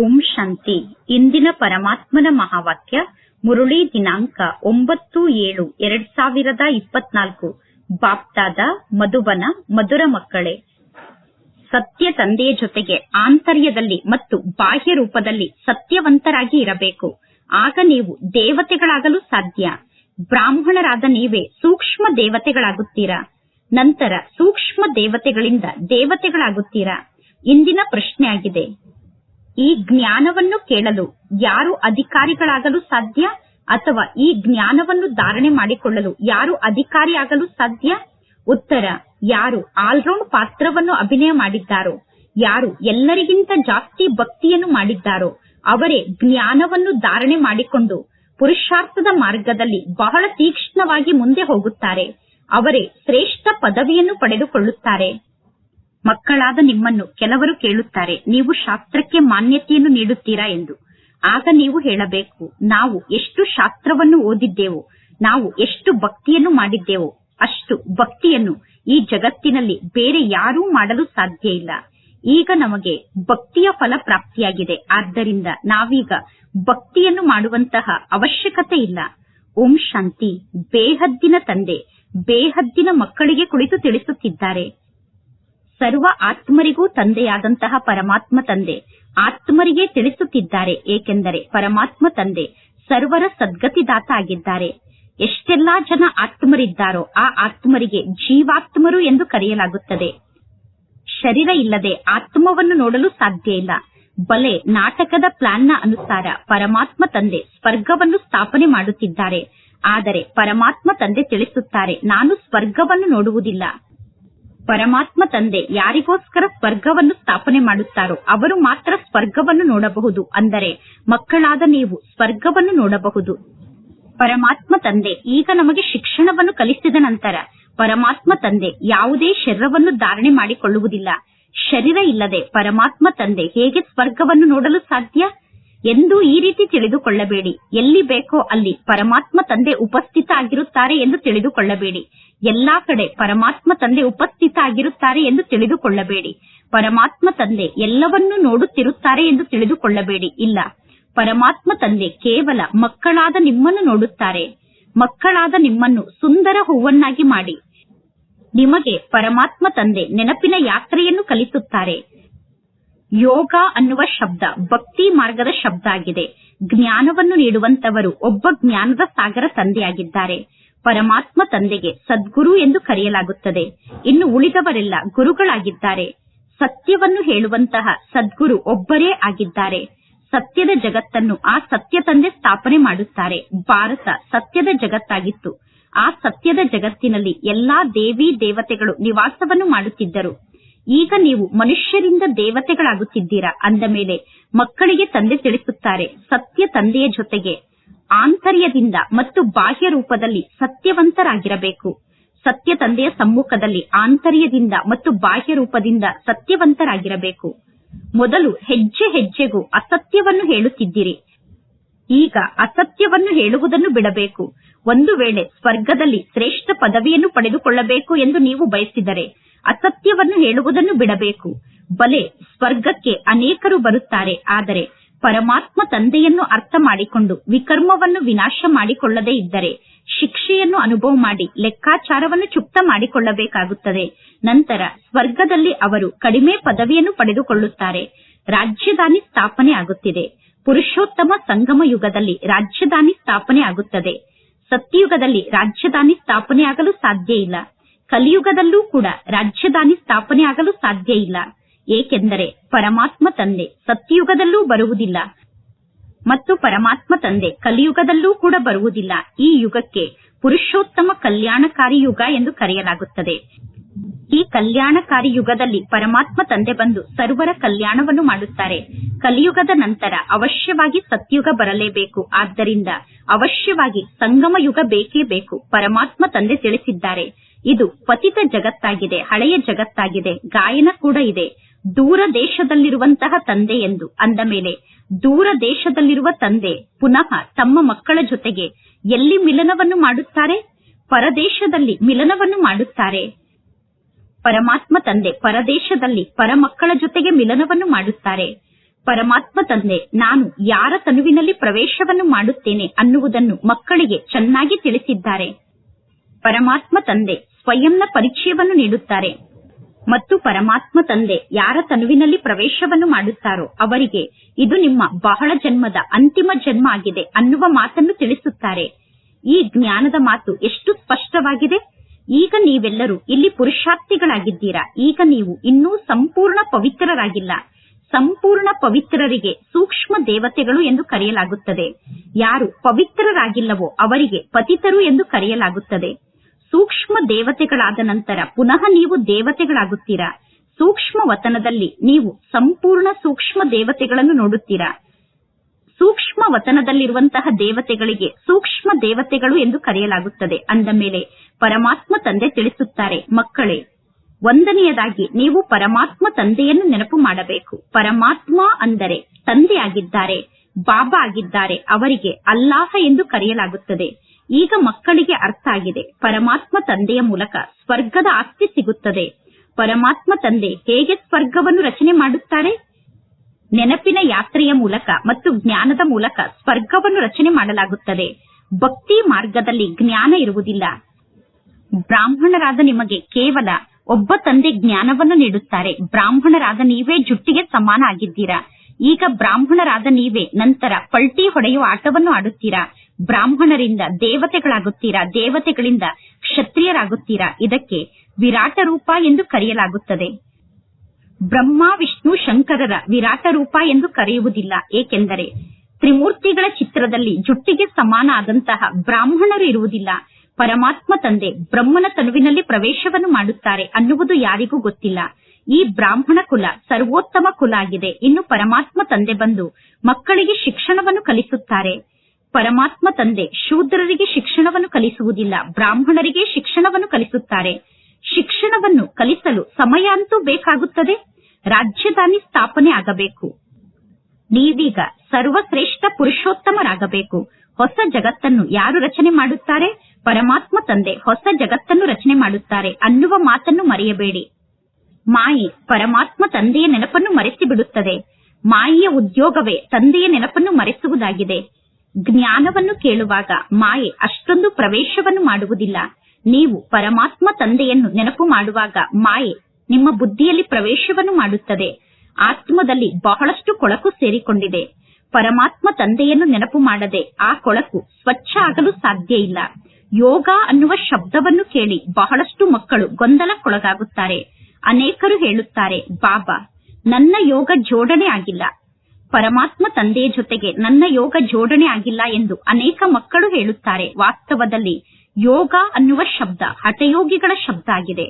ಓಂ ಶಾಂತಿ. ಇಂದಿನ ಪರಮಾತ್ಮನ ಮಹಾವಾಕ್ಯ, ಮುರುಳಿ ದಿನಾಂಕ ಒಂಬತ್ತು ಏಳು ಎರಡ್ ಸಾವಿರದ ಇಪ್ಪತ್ನಾಲ್ಕು. ಬಾಪ್ತಾದ, ಮಧುಬನ, ಮಧುರ ಮಕ್ಕಳೇ. ಸತ್ಯ ತಂದೆಯ ಜೊತೆಗೆ ಆಂತರ್ಯದಲ್ಲಿ ಮತ್ತು ಬಾಹ್ಯ ರೂಪದಲ್ಲಿ ಸತ್ಯವಂತರಾಗಿ ಇರಬೇಕು. ಆಗ ನೀವು ದೇವತೆಗಳಾಗಲು ಸಾಧ್ಯ. ಬ್ರಾಹ್ಮಣರಾದ ನೀವೇ ಸೂಕ್ಷ್ಮ ದೇವತೆಗಳಾಗುತ್ತೀರಾ? ನಂತರ ಸೂಕ್ಷ್ಮ ದೇವತೆಗಳಿಂದ ದೇವತೆಗಳಾಗುತ್ತೀರಾ? ಇಂದಿನ ಪ್ರಶ್ನೆ ಆಗಿದೆ ಈ ಜ್ಞಾನವನ್ನು ಕೇಳಲು ಯಾರು ಅಧಿಕಾರಿಗಳಾಗಲು ಸಾಧ್ಯ? ಅಥವಾ ಈ ಜ್ಞಾನವನ್ನು ಧಾರಣೆ ಮಾಡಿಕೊಳ್ಳಲು ಯಾರು ಅಧಿಕಾರಿಯಾಗಲು ಸಾಧ್ಯ? ಉತ್ತರ, ಯಾರು ಆಲ್ರೌಂಡ್ ಪಾತ್ರವನ್ನು ಅಭಿನಯ ಮಾಡಿದ್ದಾರೋ, ಯಾರು ಎಲ್ಲರಿಗಿಂತ ಜಾಸ್ತಿ ಭಕ್ತಿಯನ್ನು ಮಾಡಿದ್ದಾರೋ, ಅವರೇ ಜ್ಞಾನವನ್ನು ಧಾರಣೆ ಮಾಡಿಕೊಂಡು ಪುರುಷಾರ್ಥದ ಮಾರ್ಗದಲ್ಲಿ ಬಹಳ ತೀಕ್ಷ್ಣವಾಗಿ ಮುಂದೆ ಹೋಗುತ್ತಾರೆ. ಅವರೇ ಶ್ರೇಷ್ಠ ಪದವಿಯನ್ನು ಪಡೆದುಕೊಳ್ಳುತ್ತಾರೆ. ಮಕ್ಕಳಾದ ನಿಮ್ಮನ್ನು ಕೆಲವರು ಕೇಳುತ್ತಾರೆ. ನೀವು ಶಾಸ್ತ್ರಕ್ಕೆ ಮಾನ್ಯತೆಯನ್ನು ನೀಡುತ್ತೀರಾ ಎಂದು. ಆಗ ನೀವು ಹೇಳಬೇಕು, ನಾವು ಎಷ್ಟು ಶಾಸ್ತ್ರವನ್ನು ಓದಿದ್ದೆವು, ನಾವು ಎಷ್ಟು ಭಕ್ತಿಯನ್ನು ಮಾಡಿದ್ದೇವೋ ಅಷ್ಟು ಭಕ್ತಿಯನ್ನು ಈ ಜಗತ್ತಿನಲ್ಲಿ ಬೇರೆ ಯಾರೂ ಮಾಡಲು ಸಾಧ್ಯ ಇಲ್ಲ. ಈಗ ನಮಗೆ ಭಕ್ತಿಯ ಫಲ ಪ್ರಾಪ್ತಿಯಾಗಿದೆ. ಆದ್ದರಿಂದ ನಾವೀಗ ಭಕ್ತಿಯನ್ನು ಮಾಡುವಂತಹ ಅವಶ್ಯಕತೆ ಇಲ್ಲ. ಓಂ ಶಾಂತಿ. ಬೇಹದ್ದಿನ ತಂದೆ, ಬೇಹದ್ದಿನ ಮಕ್ಕಳಿಗೆ ಕುಳಿತು ತಿಳಿಸುತ್ತಿದ್ದಾರೆ. ಸರ್ವ ಆತ್ಮರಿಗೂ ತಂದೆಯಾದಂತಹ ಪರಮಾತ್ಮ ತಂದೆ. ಆತ್ಮರಿಗೆ ತಿಳಿಸುತ್ತಿದ್ದಾರೆ, ಏಕೆಂದರೆ ಪರಮಾತ್ಮ ತಂದೆ ಸರ್ವರ ಸದ್ಗತಿದಾತ ಆಗಿದ್ದಾರೆ ಎಷ್ಟೆಲ್ಲಾ ಜನ ಆತ್ಮರಿದ್ದಾರೋ ಆ ಆತ್ಮರಿಗೆ ಜೀವಾತ್ಮರು ಎಂದು ಕರೆಯಲಾಗುತ್ತದೆ. ಶರೀರ ಇಲ್ಲದೆ ಆತ್ಮವನ್ನು ನೋಡಲು ಸಾಧ್ಯ ಇಲ್ಲ. ಬಲೆ ನಾಟಕದ ಪ್ಲಾನ್ನ ಅನುಸಾರ ಪರಮಾತ್ಮ ತಂದೆ ಸ್ವರ್ಗವನ್ನು ಸ್ಥಾಪನೆ ಮಾಡುತ್ತಿದ್ದಾರೆ. ಆದರೆ ಪರಮಾತ್ಮ ತಂದೆ ತಿಳಿಸುತ್ತಾರೆ, ನಾನು ಸ್ವರ್ಗವನ್ನು ನೋಡುವುದಿಲ್ಲ. ಪರಮಾತ್ಮ ತಂದೆ ಯಾರಿಗೋಸ್ಕರ ಸ್ವರ್ಗವನ್ನು ಸ್ಥಾಪನೆ ಮಾಡುತ್ತಾರೋ ಅವರು ಮಾತ್ರ ಸ್ವರ್ಗವನ್ನು ನೋಡಬಹುದು. ಅಂದರೆ ಮಕ್ಕಳಾದ ನೀವು ಸ್ವರ್ಗವನ್ನು ನೋಡಬಹುದು. ಪರಮಾತ್ಮ ತಂದೆ ಈಗ ನಮಗೆ ಶಿಕ್ಷಣವನ್ನು ಕಲಿಸಿದ ನಂತರ ಪರಮಾತ್ಮ ತಂದೆ ಯಾವುದೇ ಶರೀರವನ್ನು ಧಾರಣೆ ಮಾಡಿಕೊಳ್ಳುವುದಿಲ್ಲ. ಶರೀರ ಇಲ್ಲದೆ ಪರಮಾತ್ಮ ತಂದೆ ಹೇಗೆ ಸ್ವರ್ಗವನ್ನು ನೋಡಲು ಸಾಧ್ಯ? ಎಂದು ಈ ರೀತಿ ತಿಳಿದುಕೊಳ್ಳಬೇಡಿ. ಎಲ್ಲಿ ಬೇಕೋ ಅಲ್ಲಿ ಪರಮಾತ್ಮ ತಂದೆ ಉಪಸ್ಥಿತ ಆಗಿರುತ್ತಾರೆ ಎಂದು ತಿಳಿದುಕೊಳ್ಳಬೇಡಿ. ಎಲ್ಲಾ ಕಡೆ ಪರಮಾತ್ಮ ತಂದೆ ಉಪಸ್ಥಿತ ಆಗಿರುತ್ತಾರೆ ಎಂದು ತಿಳಿದುಕೊಳ್ಳಬೇಡಿ. ಪರಮಾತ್ಮ ತಂದೆ ಎಲ್ಲವನ್ನೂ ನೋಡುತ್ತಿರುತ್ತಾರೆ ಎಂದು ತಿಳಿದುಕೊಳ್ಳಬೇಡಿ. ಇಲ್ಲ, ಪರಮಾತ್ಮ ತಂದೆ ಕೇವಲ ಮಕ್ಕಳಾದ ನಿಮ್ಮನ್ನು ನೋಡುತ್ತಾರೆ. ಮಕ್ಕಳಾದ ನಿಮ್ಮನ್ನು ಸುಂದರ ಹೂವನ್ನಾಗಿ ಮಾಡಿ. ನಿಮಗೆ ಪರಮಾತ್ಮ ತಂದೆ ನೆನಪಿನ ಯಾತ್ರೆಯನ್ನು ಕಲಿಸುತ್ತಾರೆ. ಯೋಗ ಅನ್ನುವ ಶಬ್ದ ಭಕ್ತಿ ಮಾರ್ಗದ ಶಬ್ದ ಆಗಿದೆ ಜ್ಞಾನವನ್ನು ನೀಡುವಂತವರು ಒಬ್ಬ ಜ್ಞಾನದ ಸಾಗರ ತಂದೆಯಾಗಿದ್ದಾರೆ. ಪರಮಾತ್ಮ ತಂದೆಗೆ ಸದ್ಗುರು ಎಂದು ಕರೆಯಲಾಗುತ್ತದೆ. ಇನ್ನು ಉಳಿದವರೆಲ್ಲ ಗುರುಗಳಾಗಿದ್ದಾರೆ. ಸತ್ಯವನ್ನು ಹೇಳುವಂತಹ ಸದ್ಗುರು ಒಬ್ಬರೇ ಆಗಿದ್ದಾರೆ. ಸತ್ಯದ ಜಗತ್ತನ್ನು ಆ ಸತ್ಯ ತಂದೆ ಸ್ಥಾಪನೆ ಮಾಡುತ್ತಾರೆ. ಭಾರತ ಸತ್ಯದ ಜಗತ್ತಾಗಿತ್ತು. ಆ ಸತ್ಯದ ಜಗತ್ತಿನಲ್ಲಿ ಎಲ್ಲಾ ದೇವಿ ದೇವತೆಗಳು ನಿವಾಸವನ್ನು ಮಾಡುತ್ತಿದ್ದರು. ಈಗ ನೀವು ಮನುಷ್ಯರಿಂದ ದೇವತೆಗಳಾಗುತ್ತಿದ್ದೀರಾ ಅಂದ ಮೇಲೆ ಮಕ್ಕಳಿಗೆ ತಂದೆ ತಿಳಿಸುತ್ತಾರೆ. ಸತ್ಯ ತಂದೆಯ ಜೊತೆಗೆ ಆಂತರ್ಯದಿಂದ ಮತ್ತು ಬಾಹ್ಯ ರೂಪದಲ್ಲಿ ಸತ್ಯವಂತರಾಗಿರಬೇಕು. ಸತ್ಯ ತಂದೆಯ ಸಮ್ಮುಖದಲ್ಲಿ ಆಂತರ್ಯದಿಂದ ಮತ್ತು ಬಾಹ್ಯ ರೂಪದಿಂದ ಸತ್ಯವಂತರಾಗಿರಬೇಕು. ಮೊದಲು ಹೆಜ್ಜೆ ಹೆಜ್ಜೆಗೂ ಅಸತ್ಯವನ್ನು ಹೇಳುತ್ತಿದ್ದಿರಿ. ಈಗ ಅಸತ್ಯವನ್ನು ಹೇಳುವುದನ್ನು ಬಿಡಬೇಕು. ಒಂದು ವೇಳೆ ಸ್ವರ್ಗದಲ್ಲಿ ಶ್ರೇಷ್ಠ ಪದವಿಯನ್ನು ಪಡೆದುಕೊಳ್ಳಬೇಕು ಎಂದು ನೀವು ಬಯಸಿದರೆ ಅಸತ್ಯವನ್ನು ಹೇಳುವುದನ್ನು ಬಿಡಬೇಕು. ಬಲೆ ಸ್ವರ್ಗಕ್ಕೆ ಅನೇಕರು ಬರುತ್ತಾರೆ, ಆದರೆ ಪರಮಾತ್ಮ ತಂದೆಯನ್ನು ಅರ್ಥ ಮಾಡಿಕೊಂಡು ವಿಕರ್ಮವನ್ನು ವಿನಾಶ ಮಾಡಿಕೊಳ್ಳದೇ ಇದ್ದರೆ ಶಿಕ್ಷೆಯನ್ನು ಅನುಭವ ಮಾಡಿ ಲೆಕ್ಕಾಚಾರವನ್ನು ಚುಪ್ತ ಮಾಡಿಕೊಳ್ಳಬೇಕಾಗುತ್ತದೆ. ನಂತರ ಸ್ವರ್ಗದಲ್ಲಿ ಅವರು ಕಡಿಮೆ ಪದವಿಯನ್ನು ಪಡೆದುಕೊಳ್ಳುತ್ತಾರೆ. ರಾಜ್ಯದಾನಿ ಸ್ಥಾಪನೆ ಆಗುತ್ತಿದೆ. ಪುರುಷೋತ್ತಮ ಸಂಗಮ ಯುಗದಲ್ಲಿ ರಾಜ್ಯದಾನಿ ಸ್ಥಾಪನೆ ಆಗುತ್ತದೆ. ಸತ್ಯಯುಗದಲ್ಲಿ ರಾಜ್ಯದಾನಿ ಸ್ಥಾಪನೆ ಆಗಲು ಸಾಧ್ಯ ಇಲ್ಲ. ಕಲಿಯುಗದಲ್ಲೂ ಕೂಡ ರಾಜ್ಯದಾನಿ ಸ್ಥಾಪನೆ ಆಗಲು ಸಾಧ್ಯ ಇಲ್ಲ. ಏಕೆಂದರೆ ಪರಮಾತ್ಮ ತಂದೆ ಸತ್ಯಯುಗದಲ್ಲೂ ಬರುವುದಿಲ್ಲ ಮತ್ತು ಪರಮಾತ್ಮ ತಂದೆ ಕಲಿಯುಗದಲ್ಲೂ ಕೂಡ ಬರುವುದಿಲ್ಲ. ಈ ಯುಗಕ್ಕೆ ಪುರುಷೋತ್ತಮ ಕಲ್ಯಾಣಕಾರಿ ಯುಗ ಎಂದು ಕರೆಯಲಾಗುತ್ತದೆ. ಈ ಕಲ್ಯಾಣಕಾರಿ ಯುಗದಲ್ಲಿ ಪರಮಾತ್ಮ ತಂದೆ ಬಂದು ಸರ್ವರ ಕಲ್ಯಾಣವನ್ನು ಮಾಡುತ್ತಾರೆ. ಕಲಿಯುಗದ ನಂತರ ಅವಶ್ಯವಾಗಿ ಸತ್ಯುಗ ಬರಲೇಬೇಕು. ಆದ್ದರಿಂದ ಅವಶ್ಯವಾಗಿ ಸಂಗಮ ಯುಗ ಬೇಕೇ ಬೇಕು, ಪರಮಾತ್ಮ ತಂದೆ ತಿಳಿಸಿದ್ದಾರೆ. ಇದು ಪತಿತ ಜಗತ್ತಾಗಿದೆ, ಹಳೆಯ ಜಗತ್ತಾಗಿದೆ, ಗಾಯನ ಕೂಡ ಇದೆ. ದೂರ ದೇಶದಲ್ಲಿರುವಂತಹ ತಂದೆ ಎಂದು ಅಂದ ಮೇಲೆ ದೂರ ದೇಶದಲ್ಲಿರುವ ತಂದೆ ಪುನಃ ತಮ್ಮ ಮಕ್ಕಳ ಜೊತೆಗೆ ಎಲ್ಲಿ ಮಿಲನವನ್ನು ಮಾಡುತ್ತಾರೆ? ಪರದೇಶದಲ್ಲಿ ಮಿಲನವನ್ನು ಮಾಡುತ್ತಾರೆ. ಪರಮಾತ್ಮ ತಂದೆ ಪರದೇಶದಲ್ಲಿ ಪರಮಕ್ಕಳ ಜೊತೆಗೆ ಮಿಲನವನ್ನು ಮಾಡುತ್ತಾರೆ. ಪರಮಾತ್ಮ ತಂದೆ, ನಾನು ಯಾರ ತನುವಿನಲ್ಲಿ ಪ್ರವೇಶವನ್ನು ಮಾಡುತ್ತೇನೆ ಅನ್ನುವುದನ್ನು ಮಕ್ಕಳಿಗೆ ಚೆನ್ನಾಗಿ ತಿಳಿಸಿದ್ದಾರೆ. ಪರಮಾತ್ಮ ತಂದೆ ಸ್ವಯಂನ ಪರಿಚಯವನ್ನು ನೀಡುತ್ತಾರೆ. ಮತ್ತು ಪರಮಾತ್ಮ ತಂದೆ ಯಾರ ತನುವಿನಲ್ಲಿ ಪ್ರವೇಶವನ್ನು ಮಾಡುತ್ತಾರೋ ಅವರಿಗೆ ಇದು ನಿಮ್ಮ ಬಹಳ ಜನ್ಮದ ಅಂತಿಮ ಜನ್ಮ ಆಗಿದೆ ಅನ್ನುವ ಮಾತನ್ನು ತಿಳಿಸುತ್ತಾರೆ. ಈ ಜ್ಞಾನದ ಮಾತು ಎಷ್ಟು ಸ್ಪಷ್ಟವಾಗಿದೆ? ಈಗ ನೀವೆಲ್ಲರೂ ಇಲ್ಲಿ ಪುರುಷಾರ್ಥಿಗಳಾಗಿದ್ದೀರಾ? ಈಗ ನೀವು ಇನ್ನೂ ಸಂಪೂರ್ಣ ಪವಿತ್ರರಾಗಿಲ್ಲ. ಸಂಪೂರ್ಣ ಪವಿತ್ರರಿಗೆ ಸೂಕ್ಷ್ಮ ದೇವತೆಗಳು ಎಂದು ಕರೆಯಲಾಗುತ್ತದೆ. ಯಾರು ಪವಿತ್ರರಾಗಿಲ್ಲವೋ ಅವರಿಗೆ ಪತಿತರು ಎಂದು ಕರೆಯಲಾಗುತ್ತದೆ. ಸೂಕ್ಷ್ಮ ದೇವತೆಗಳಾದ ನಂತರ ಪುನಃ ನೀವು ದೇವತೆಗಳಾಗುತ್ತೀರಾ? ಸೂಕ್ಷ್ಮ ವತನದಲ್ಲಿ ನೀವು ಸಂಪೂರ್ಣ ಸೂಕ್ಷ್ಮ ದೇವತೆಗಳನ್ನು ನೋಡುತ್ತೀರಾ? ಸೂಕ್ಷ್ಮ ವತನದಲ್ಲಿರುವಂತಹ ದೇವತೆಗಳಿಗೆ ಸೂಕ್ಷ್ಮ ದೇವತೆಗಳು ಎಂದು ಕರೆಯಲಾಗುತ್ತದೆ. ಅಂದ ಮೇಲೆ ಪರಮಾತ್ಮ ತಂದೆ ತಿಳಿಸುತ್ತಾರೆ, ಮಕ್ಕಳೇ, ಒಂದನೆಯದಾಗಿ ನೀವು ಪರಮಾತ್ಮ ತಂದೆಯನ್ನು ನೆನಪು ಮಾಡಬೇಕು. ಪರಮಾತ್ಮ ಅಂದರೆ ತಂದೆಯಾಗಿದ್ದಾರೆ ಬಾಬಾ ಆಗಿದ್ದಾರೆ, ಅವರಿಗೆ ಅಲ್ಲಾಹ ಎಂದು ಕರೆಯಲಾಗುತ್ತದೆ. ಈಗ ಮಕ್ಕಳಿಗೆ ಅರ್ಥ ಆಗಿದೆ. ಪರಮಾತ್ಮ ತಂದೆಯ ಮೂಲಕ ಸ್ವರ್ಗದ ಆಸ್ತಿ ಸಿಗುತ್ತದೆ. ಪರಮಾತ್ಮ ತಂದೆ ಹೇಗೆ ಸ್ವರ್ಗವನ್ನು ರಚನೆ ಮಾಡುತ್ತಾರೆ? ನೆನಪಿನ ಯಾತ್ರೆಯ ಮೂಲಕ ಮತ್ತು ಜ್ಞಾನದ ಮೂಲಕ ಸ್ವರ್ಗವನ್ನು ರಚನೆ ಮಾಡಲಾಗುತ್ತದೆ. ಭಕ್ತಿ ಮಾರ್ಗದಲ್ಲಿ ಜ್ಞಾನ ಇರುವುದಿಲ್ಲ. ಬ್ರಾಹ್ಮಣರಾದ ನಿಮಗೆ ಕೇವಲ ಒಬ್ಬ ತಂದೆ ಜ್ಞಾನವನ್ನು ನೀಡುತ್ತಾರೆ. ಬ್ರಾಹ್ಮಣರಾದ ನೀವೇ ಜುಟ್ಟಿಗೆ ಸಮಾನ ಆಗಿದ್ದೀರಾ? ಈಗ ಬ್ರಾಹ್ಮಣರಾದ ನೀವೇ ನಂತರ ಪಲ್ಟಿ ಹೊಡೆಯುವ ಆಟವನ್ನು ಆಡುತ್ತೀರಾ? ಬ್ರಾಹ್ಮಣರಿಂದ ದೇವತೆಗಳಾಗುತ್ತೀರಾ? ದೇವತೆಗಳಿಂದ ಕ್ಷತ್ರಿಯರಾಗುತ್ತೀರಾ? ಇದಕ್ಕೆ ವಿರಾಟ ರೂಪ ಎಂದು ಕರೆಯಲಾಗುತ್ತದೆ. ಬ್ರಹ್ಮ, ವಿಷ್ಣು, ಶಂಕರರ ವಿರಾಟ ರೂಪ ಎಂದು ಕರೆಯುವುದಿಲ್ಲ. ಏಕೆಂದರೆ ತ್ರಿಮೂರ್ತಿಗಳ ಚಿತ್ರದಲ್ಲಿ ಜುಟ್ಟಿಗೆ ಸಮಾನ ಆದಂತಹ ಬ್ರಾಹ್ಮಣರು ಇರುವುದಿಲ್ಲ. ಪರಮಾತ್ಮ ತಂದೆ ಬ್ರಹ್ಮನ ತನುವಿನಲ್ಲಿ ಪ್ರವೇಶವನ್ನು ಮಾಡುತ್ತಾರೆ ಅನ್ನುವುದು ಯಾರಿಗೂ ಗೊತ್ತಿಲ್ಲ. ಈ ಬ್ರಾಹ್ಮಣ ಕುಲ ಸರ್ವೋತ್ತಮ ಕುಲ ಆಗಿದೆ ಇನ್ನು ಪರಮಾತ್ಮ ತಂದೆ ಬಂದು ಮಕ್ಕಳಿಗೆ ಶಿಕ್ಷಣವನ್ನು ಕಲಿಸುತ್ತಾರೆ. ಪರಮಾತ್ಮ ತಂದೆ ಶೂದ್ರರಿಗೆ ಶಿಕ್ಷಣವನ್ನು ಕಲಿಸುವುದಿಲ್ಲ, ಬ್ರಾಹ್ಮಣರಿಗೆ ಶಿಕ್ಷಣವನ್ನು ಕಲಿಸುತ್ತಾರೆ. ಶಿಕ್ಷಣವನ್ನು ಕಲಿಸಲು ಸಮಯ ಅಂತೂ ಬೇಕಾಗುತ್ತದೆ ರಾಜ್ಯಧಾನಿ ಸ್ಥಾಪನೆ ಆಗಬೇಕು. ನೀವೀಗ ಸರ್ವಶ್ರೇಷ್ಠ ಪುರುಷೋತ್ತಮರಾಗಬೇಕು. ಹೊಸ ಜಗತ್ತನ್ನು ಯಾರು ರಚನೆ ಮಾಡುತ್ತಾರೆ? ಪರಮಾತ್ಮ ತಂದೆ ಹೊಸ ಜಗತ್ತನ್ನು ರಚನೆ ಮಾಡುತ್ತಾರೆ ಅನ್ನುವ ಮಾತನ್ನು ಮರೆಯಬೇಡಿ. ಮಾಯಿ ಪರಮಾತ್ಮ ತಂದೆಯ ನೆನಪನ್ನು ಮರೆಸಿ ಬಿಡುತ್ತದೆ ಮಾಯಿಯ ಉದ್ಯೋಗವೇ ತಂದೆಯ ನೆನಪನ್ನು ಮರೆಸುವುದಾಗಿದೆ. ಜ್ಞಾನವನ್ನು ಕೇಳುವಾಗ ಮಾಯೆ ಅಷ್ಟೊಂದು ಪ್ರವೇಶವನ್ನು ಮಾಡುವುದಿಲ್ಲ. ನೀವು ಪರಮಾತ್ಮ ತಂದೆಯನ್ನು ನೆನಪು ಮಾಡುವಾಗ ಮಾಯೆ ನಿಮ್ಮ ಬುದ್ಧಿಯಲ್ಲಿ ಪ್ರವೇಶವನ್ನು ಮಾಡುತ್ತದೆ. ಆತ್ಮದಲ್ಲಿ ಬಹಳಷ್ಟು ಕೊಳಕು ಸೇರಿಕೊಂಡಿದೆ. ಪರಮಾತ್ಮ ತಂದೆಯನ್ನು ನೆನಪು ಮಾಡದೆ ಆ ಕೊಳಕು ಸ್ವಚ್ಛ ಆಗಲು ಸಾಧ್ಯ ಇಲ್ಲ. ಯೋಗ ಅನ್ನುವ ಶಬ್ದವನ್ನು ಕೇಳಿ ಬಹಳಷ್ಟು ಮಕ್ಕಳು ಗೊಂದಲಕ್ಕೊಳಗಾಗುತ್ತಾರೆ. ಅನೇಕರು ಹೇಳುತ್ತಾರೆ, ಬಾಬಾ, ನನ್ನ ಯೋಗ ಜೋಡಣೆ ಆಗಿಲ್ಲ. ಪರಮಾತ್ಮ ತಂದೆಯ ಜೊತೆಗೆ ನನ್ನ ಯೋಗ ಜೋಡಣೆ ಆಗಿಲ್ಲ ಎಂದು ಅನೇಕ ಮಕ್ಕಳು ಹೇಳುತ್ತಾರೆ. ವಾಸ್ತವದಲ್ಲಿ ಯೋಗ ಅನ್ನುವ ಶಬ್ದ ಹಠಯೋಗಿಗಳ ಶಬ್ದ ಆಗಿದೆ.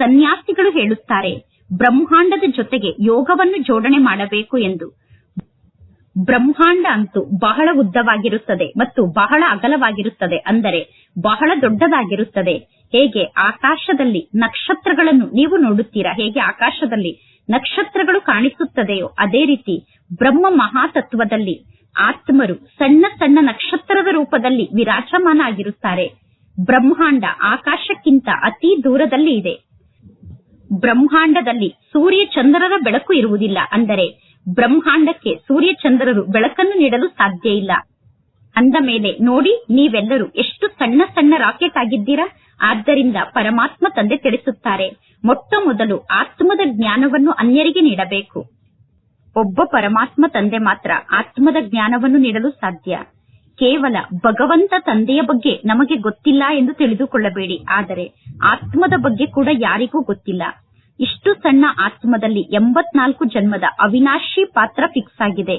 ಸನ್ಯಾಸಿಗಳು ಹೇಳುತ್ತಾರೆ, ಬ್ರಹ್ಮಾಂಡದ ಜೊತೆಗೆ ಯೋಗವನ್ನು ಜೋಡಣೆ ಮಾಡಬೇಕು ಎಂದು. ಬ್ರಹ್ಮಾಂಡ ಅಂತೂ ಬಹಳ ಉದ್ದವಾಗಿರುತ್ತದೆ ಮತ್ತು ಬಹಳ ಅಗಲವಾಗಿರುತ್ತದೆ ಅಂದರೆ ಬಹಳ ದೊಡ್ಡದಾಗಿರುತ್ತದೆ. ಹೇಗೆ? ಆಕಾಶದಲ್ಲಿ ನಕ್ಷತ್ರಗಳನ್ನು ನೀವು ನೋಡುತ್ತೀರಾ? ಹೇಗೆ ಆಕಾಶದಲ್ಲಿ ನಕ್ಷತ್ರಗಳು ಕಾಣಿಸುತ್ತದೆಯೋ ಅದೇ ರೀತಿ ಬ್ರಹ್ಮ ಮಹಾತತ್ವದಲ್ಲಿ ಆತ್ಮರು ಸಣ್ಣ ಸಣ್ಣ ನಕ್ಷತ್ರದ ರೂಪದಲ್ಲಿ ವಿರಾಜಮಾನ ಆಗಿರುತ್ತಾರೆ ಬ್ರಹ್ಮಾಂಡ ಆಕಾಶಕ್ಕಿಂತ ಅತಿ ದೂರದಲ್ಲಿ ಇದೆ. ಬ್ರಹ್ಮಾಂಡದಲ್ಲಿ ಸೂರ್ಯ ಚಂದ್ರರ ಬೆಳಕು ಇರುವುದಿಲ್ಲ ಅಂದರೆ ಬ್ರಹ್ಮಾಂಡಕ್ಕೆ ಸೂರ್ಯ ಚಂದ್ರರು ಬೆಳಕನ್ನು ನೀಡಲು ಸಾಧ್ಯ ಇಲ್ಲ. ಅಂದ ಮೇಲೆ ನೋಡಿ, ನೀವೆಲ್ಲರೂ ಎಷ್ಟು ಸಣ್ಣ ಸಣ್ಣ ರಾಕೆಟ್ ಆಗಿದ್ದೀರಾ? ಆದ್ದರಿಂದ ಪರಮಾತ್ಮ ತಂದೆ ತಿಳಿಸುತ್ತಾರೆ ಮೊಟ್ಟ ಮೊದಲು ಆತ್ಮದ ಜ್ಞಾನವನ್ನು ಅನ್ಯರಿಗೆ ನೀಡಬೇಕು. ಒಬ್ಬ ಪರಮಾತ್ಮ ತಂದೆ ಮಾತ್ರ ಆತ್ಮದ ಜ್ಞಾನವನ್ನು ನೀಡಲು ಸಾಧ್ಯ. ಕೇವಲ ಭಗವಂತ ತಂದೆಯ ಬಗ್ಗೆ ನಮಗೆ ಗೊತ್ತಿಲ್ಲ ಎಂದು ತಿಳಿದುಕೊಳ್ಳಬೇಡಿ. ಆದರೆ ಆತ್ಮದ ಬಗ್ಗೆ ಕೂಡ ಯಾರಿಗೂ ಗೊತ್ತಿಲ್ಲ. ಇಷ್ಟು ಸಣ್ಣ ಆತ್ಮದಲ್ಲಿ ಎಂಬತ್ನಾಲ್ಕು ಜನ್ಮದ ಅವಿನಾಶಿ ಪಾತ್ರ ಫಿಕ್ಸ್ ಆಗಿದೆ.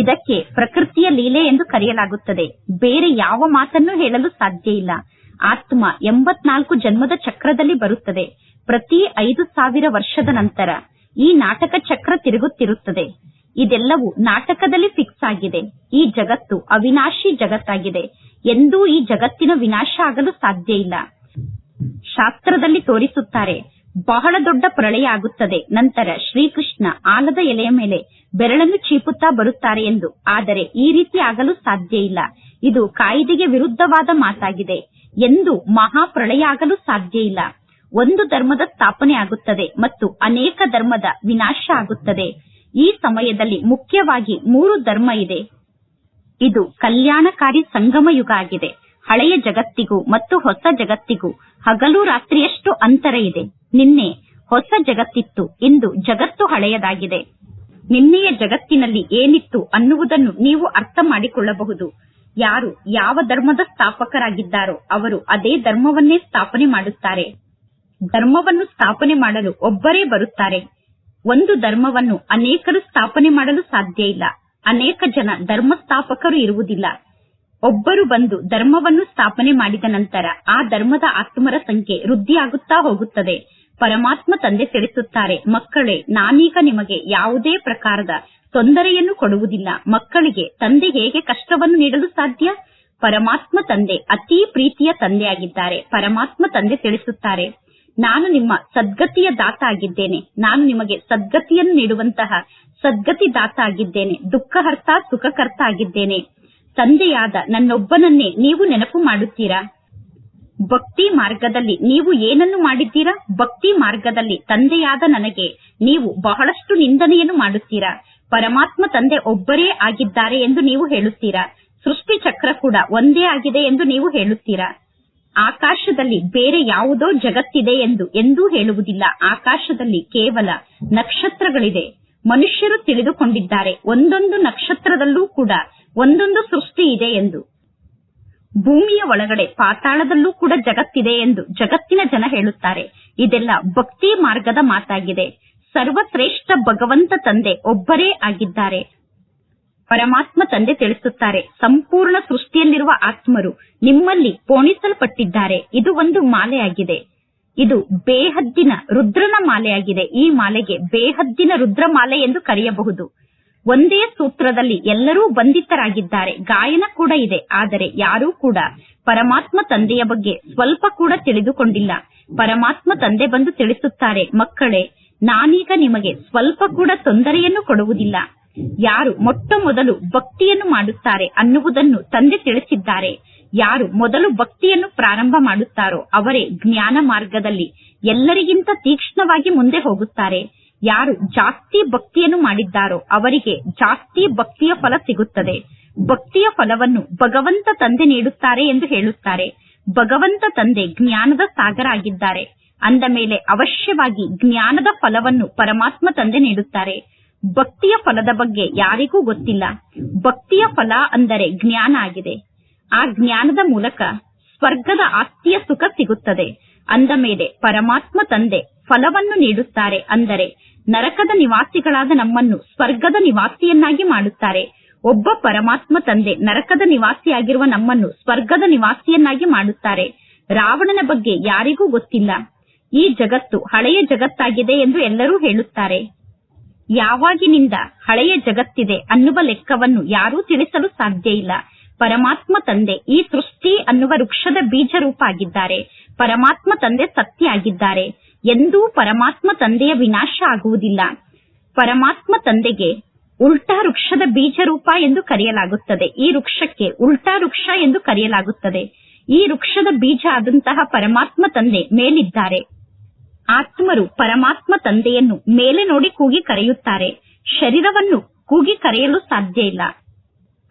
ಇದಕ್ಕೆ ಪ್ರಕೃತಿಯ ಲೀಲೆ ಎಂದು ಕರೆಯಲಾಗುತ್ತದೆ. ಬೇರೆ ಯಾವ ಮಾತನ್ನು ಹೇಳಲು ಸಾಧ್ಯ ಇಲ್ಲ. ಆತ್ಮ ಎಂಬತ್ನಾಲ್ಕು ಜನ್ಮದ ಚಕ್ರದಲ್ಲಿ ಬರುತ್ತದೆ. ಪ್ರತಿ ಐದು ಸಾವಿರ ವರ್ಷದ ನಂತರ. ಈ ನಾಟಕ ಚಕ್ರ ತಿರುಗುತ್ತಿರುತ್ತದೆ. ಇದೆಲ್ಲವೂ ನಾಟಕದಲ್ಲಿ ಫಿಕ್ಸ್ ಆಗಿದೆ. ಈ ಜಗತ್ತು ಅವಿನಾಶಿ ಜಗತ್ತಾಗಿದೆ. ಎಂದೂ ಈ ಜಗತ್ತಿನ ವಿನಾಶ ಆಗಲು ಸಾಧ್ಯ ಇಲ್ಲ. ಶಾಸ್ತ್ರದಲ್ಲಿ ತೋರಿಸುತ್ತಾರೆ, ಬಹಳ ದೊಡ್ಡ ಪ್ರಳಯ ಆಗುತ್ತದೆ ನಂತರ ಶ್ರೀಕೃಷ್ಣ ಆಲದ ಎಲೆಯ ಮೇಲೆ ಬೆರಳನ್ನು ಚೀಪುತ್ತಾ ಬರುತ್ತಾರೆ ಎಂದು. ಆದರೆ ಈ ರೀತಿ ಆಗಲು ಸಾಧ್ಯ ಇಲ್ಲ. ಇದು ಕಾಯಿದೆಗೆ ವಿರುದ್ಧವಾದ ಮಾತಾಗಿದೆ. ಎಂದು ಮಹಾಪ್ರಳಯ ಆಗಲು ಸಾಧ್ಯ ಇಲ್ಲ. ಒಂದು ಧರ್ಮದ ಸ್ಥಾಪನೆ ಆಗುತ್ತದೆ ಮತ್ತು ಅನೇಕ ಧರ್ಮದ ವಿನಾಶ ಆಗುತ್ತದೆ. ಈ ಸಮಯದಲ್ಲಿ ಮುಖ್ಯವಾಗಿ ಮೂರು ಧರ್ಮ ಇದೆ. ಇದು ಕಲ್ಯಾಣಕಾರಿ ಸಂಗಮ ಯುಗ ಆಗಿದೆ. ಹಳೆಯ ಜಗತ್ತಿಗೂ ಮತ್ತು ಹೊಸ ಜಗತ್ತಿಗೂ ಹಗಲು ರಾತ್ರಿಯಷ್ಟು ಅಂತರ ಇದೆ. ನಿನ್ನೆ ಹೊಸ ಜಗತ್ತಿತ್ತು ಇಂದು ಜಗತ್ತು ಹಳೆಯದಾಗಿದೆ. ನಿನ್ನೆಯ ಜಗತ್ತಿನಲ್ಲಿ ಏನಿತ್ತು ಅನ್ನುವುದನ್ನು ನೀವು ಅರ್ಥ ಮಾಡಿಕೊಳ್ಳಬಹುದು. ಯಾರು ಯಾವ ಧರ್ಮದ ಸ್ಥಾಪಕರಾಗಿದ್ದಾರೋ ಅವರು ಅದೇ ಧರ್ಮವನ್ನೇ ಸ್ಥಾಪನೆ ಮಾಡುತ್ತಾರೆ. ಧರ್ಮವನ್ನು ಸ್ಥಾಪನೆ ಮಾಡಲು ಒಬ್ಬರೇ ಬರುತ್ತಾರೆ. ಒಂದು ಧರ್ಮವನ್ನು ಅನೇಕರು ಸ್ಥಾಪನೆ ಮಾಡಲು ಸಾಧ್ಯ ಇಲ್ಲ. ಅನೇಕ ಜನ ಧರ್ಮ ಸ್ಥಾಪಕರು ಇರುವುದಿಲ್ಲ. ಒಬ್ಬರು ಬಂದು ಧರ್ಮವನ್ನು ಸ್ಥಾಪನೆ ಮಾಡಿದ ನಂತರ ಆ ಧರ್ಮದ ಆತ್ಮರ ಸಂಖ್ಯೆ ವೃದ್ಧಿಯಾಗುತ್ತಾ ಹೋಗುತ್ತದೆ. ಪರಮಾತ್ಮ ತಂದೆ ತಿಳಿಸುತ್ತಾರೆ, ಮಕ್ಕಳೇ, ನಾನೀಗ ನಿಮಗೆ ಯಾವುದೇ ಪ್ರಕಾರದ ತೊಂದರೆಯನ್ನು ಕೊಡುವುದಿಲ್ಲ. ಮಕ್ಕಳಿಗೆ ತಂದೆ ಹೇಗೆ ಕಷ್ಟವನ್ನು ನೀಡಲು ಸಾಧ್ಯ? ಪರಮಾತ್ಮ ತಂದೆ ಅತಿ ಪ್ರೀತಿಯ ತಂದೆಯಾಗಿದ್ದಾರೆ. ಪರಮಾತ್ಮ ತಂದೆ ತಿಳಿಸುತ್ತಾರೆ ನಾನು ನಿಮ್ಮ ಸದ್ಗತಿಯ ದಾತ ಆಗಿದ್ದೇನೆ ನಾನು ನಿಮಗೆ ಸದ್ಗತಿಯನ್ನು ನೀಡುವಂತಹ ಸದ್ಗತಿ ದಾತ ಆಗಿದ್ದೇನೆ ದುಃಖಹರ್ತ ಸುಖಕರ್ತ ಆಗಿದ್ದೇನೆ ತಂದೆಯಾದ ನನ್ನೊಬ್ಬನನ್ನೇ ನೀವು ನೆನಪು ಮಾಡುತ್ತೀರಾ? ಭಕ್ತಿ ಮಾರ್ಗದಲ್ಲಿ ನೀವು ಏನನ್ನು ಮಾಡಿದ್ದೀರಾ? ಭಕ್ತಿ ಮಾರ್ಗದಲ್ಲಿ ತಂದೆಯಾದ ನನಗೆ ನೀವು ಬಹಳಷ್ಟು ನಿಂದನೆಯನ್ನು ಮಾಡುತ್ತೀರಾ? ಪರಮಾತ್ಮ ತಂದೆ ಒಬ್ಬರೇ ಆಗಿದ್ದಾರೆ ಎಂದು ನೀವು ಹೇಳುತ್ತೀರಾ? ಸೃಷ್ಟಿ ಚಕ್ರ ಕೂಡ ಒಂದೇ ಆಗಿದೆ ಎಂದು ನೀವು ಹೇಳುತ್ತೀರಾ? ಆಕಾಶದಲ್ಲಿ ಬೇರೆ ಯಾವುದೋ ಜಗತ್ತಿದೆ ಎಂದು, ಎಂದೂ ಹೇಳುವುದಿಲ್ಲ. ಆಕಾಶದಲ್ಲಿ ಕೇವಲ ನಕ್ಷತ್ರಗಳಿದೆ. ಮನುಷ್ಯರು ತಿಳಿದುಕೊಂಡಿದ್ದಾರೆ. ಒಂದೊಂದು ನಕ್ಷತ್ರದಲ್ಲೂ ಕೂಡ ಒಂದೊಂದು ಸೃಷ್ಟಿ ಇದೆ ಎಂದು. ಭೂಮಿಯ ಒಳಗಡೆ ಪಾತಾಳದಲ್ಲೂ ಕೂಡ ಜಗತ್ತಿದೆ ಎಂದು ಜಗತ್ತಿನ ಜನ ಹೇಳುತ್ತಾರೆ. ಇದೆಲ್ಲ ಭಕ್ತಿ ಮಾರ್ಗದ ಮಾತಾಗಿದೆ. ಸರ್ವಶ್ರೇಷ್ಠ ಭಗವಂತ ತಂದೆ ಒಬ್ಬರೇ ಆಗಿದ್ದಾರೆ. ಪರಮಾತ್ಮ ತಂದೆ ತಿಳಿಸುತ್ತಾರೆ. ಸಂಪೂರ್ಣ ಸೃಷ್ಟಿಯಲ್ಲಿರುವ ಆತ್ಮರು ನಿಮ್ಮಲ್ಲಿ ಪೋಣಿಸಲ್ಪಟ್ಟಿದ್ದಾರೆ. ಇದು ಒಂದು ಮಾಲೆಯಾಗಿದೆ. ಇದು ಬೇಹದ್ದಿನ ರುದ್ರನ ಮಾಲೆಯಾಗಿದೆ. ಈ ಮಾಲೆಗೆ ಬೇಹದ್ದಿನ ರುದ್ರ ಮಾಲೆ ಎಂದು ಕರೆಯಬಹುದು. ಒಂದೇ ಸೂತ್ರದಲ್ಲಿ ಎಲ್ಲರೂ ಬಂಧಿತರಾಗಿದ್ದಾರೆ. ಗಾಯನ ಕೂಡ ಇದೆ. ಆದರೆ ಯಾರೂ ಕೂಡ ಪರಮಾತ್ಮ ತಂದೆಯ ಬಗ್ಗೆ ಸ್ವಲ್ಪ ಕೂಡ ತಿಳಿದುಕೊಂಡಿಲ್ಲ. ಪರಮಾತ್ಮ ತಂದೆ ಬಂದು ತಿಳಿಸುತ್ತಾರೆ, ಮಕ್ಕಳೇ, ನಾನೀಗ ನಿಮಗೆ ಸ್ವಲ್ಪ ಕೂಡ ತೊಂದರೆಯನ್ನು ಕೊಡುವುದಿಲ್ಲ. ಯಾರು ಮೊಟ್ಟ ಮೊದಲು ಭಕ್ತಿಯನ್ನು ಮಾಡುತ್ತಾರೆ ಅನ್ನುವುದನ್ನು ತಂದೆ ತಿಳಿಸಿದ್ದಾರೆ. ಯಾರು ಮೊದಲು ಭಕ್ತಿಯನ್ನು ಪ್ರಾರಂಭ ಮಾಡುತ್ತಾರೋ ಅವರೇ ಜ್ಞಾನ ಮಾರ್ಗದಲ್ಲಿ ಎಲ್ಲರಿಗಿಂತ ತೀಕ್ಷ್ಣವಾಗಿ ಮುಂದೆ ಹೋಗುತ್ತಾರೆ. ಯಾರು ಜಾಸ್ತಿ ಭಕ್ತಿಯನ್ನು ಮಾಡಿದ್ದಾರೋ ಅವರಿಗೆ ಜಾಸ್ತಿ ಭಕ್ತಿಯ ಫಲ ಸಿಗುತ್ತದೆ. ಭಕ್ತಿಯ ಫಲವನ್ನು ಭಗವಂತ ತಂದೆ ನೀಡುತ್ತಾರೆ ಎಂದು ಹೇಳುತ್ತಾರೆ. ಭಗವಂತ ತಂದೆ ಜ್ಞಾನದ ಸಾಗರ ಆಗಿದ್ದಾರೆ. ಅಂದ ಮೇಲೆ ಅವಶ್ಯವಾಗಿ ಜ್ಞಾನದ ಫಲವನ್ನು ಪರಮಾತ್ಮ ತಂದೆ ನೀಡುತ್ತಾರೆ. ಭಕ್ತಿಯ ಫಲದ ಬಗ್ಗೆ ಯಾರಿಗೂ ಗೊತ್ತಿಲ್ಲ. ಭಕ್ತಿಯ ಫಲ ಅಂದರೆ ಜ್ಞಾನ ಆಗಿದೆ. ಆ ಜ್ಞಾನದ ಮೂಲಕ ಸ್ವರ್ಗದ ಆಸ್ತಿಯ ಸುಖ ಸಿಗುತ್ತದೆ. ಅಂದ ಮೇಲೆ ಪರಮಾತ್ಮ ತಂದೆ ಫಲವನ್ನು ನೀಡುತ್ತಾರೆ ಅಂದರೆ ನರಕದ ನಿವಾಸಿಗಳಾದ ನಮ್ಮನ್ನು ಸ್ವರ್ಗದ ನಿವಾಸಿಯನ್ನಾಗಿ ಮಾಡುತ್ತಾರೆ. ಒಬ್ಬ ಪರಮಾತ್ಮ ತಂದೆ ನರಕದ ನಿವಾಸಿಯಾಗಿರುವ ನಮ್ಮನ್ನು ಸ್ವರ್ಗದ ನಿವಾಸಿಯನ್ನಾಗಿ ಮಾಡುತ್ತಾರೆ. ರಾವಣನ ಬಗ್ಗೆ ಯಾರಿಗೂ ಗೊತ್ತಿಲ್ಲ. ಈ ಜಗತ್ತು ಹಳೆಯ ಜಗತ್ತಾಗಿದೆ ಎಂದು ಎಲ್ಲರೂ ಹೇಳುತ್ತಾರೆ. ಯಾವಾಗಿನಿಂದ ಹಳೆಯ ಜಗತ್ತಿದೆ ಅನ್ನುವ ಲೆಕ್ಕವನ್ನು ಯಾರೂ ತಿಳಿಸಲು ಸಾಧ್ಯ ಇಲ್ಲ. ಪರಮಾತ್ಮ ತಂದೆ ಈ ಸೃಷ್ಟಿ ಅನ್ನುವ ವೃಕ್ಷದ ಬೀಜ ರೂಪ ಆಗಿದ್ದಾರೆ ಪರಮಾತ್ಮ ತಂದೆ ಸತ್ಯ ಆಗಿದ್ದಾರೆ ಎಂದೂ ಪರಮಾತ್ಮ ತಂದೆಯ ವಿನಾಶ ಆಗುವುದಿಲ್ಲ. ಪರಮಾತ್ಮ ತಂದೆಗೆ ಉಲ್ಟಾ ವೃಕ್ಷದ ಬೀಜ ರೂಪ ಎಂದು ಕರೆಯಲಾಗುತ್ತದೆ. ಈ ವೃಕ್ಷಕ್ಕೆ ಉಲ್ಟಾ ವೃಕ್ಷ ಎಂದು ಕರೆಯಲಾಗುತ್ತದೆ. ಈ ವೃಕ್ಷದ ಬೀಜ ಆದಂತಹ ಪರಮಾತ್ಮ ತಂದೆ ಮೇಲಿದ್ದಾರೆ. ಆತ್ಮರು ಪರಮಾತ್ಮ ತಂದೆಯನ್ನು ಮೇಲೆ ನೋಡಿ ಕೂಗಿ ಕರೆಯುತ್ತಾರೆ. ಶರೀರವನ್ನು ಕೂಗಿ ಕರೆಯಲು ಸಾಧ್ಯ ಇಲ್ಲ.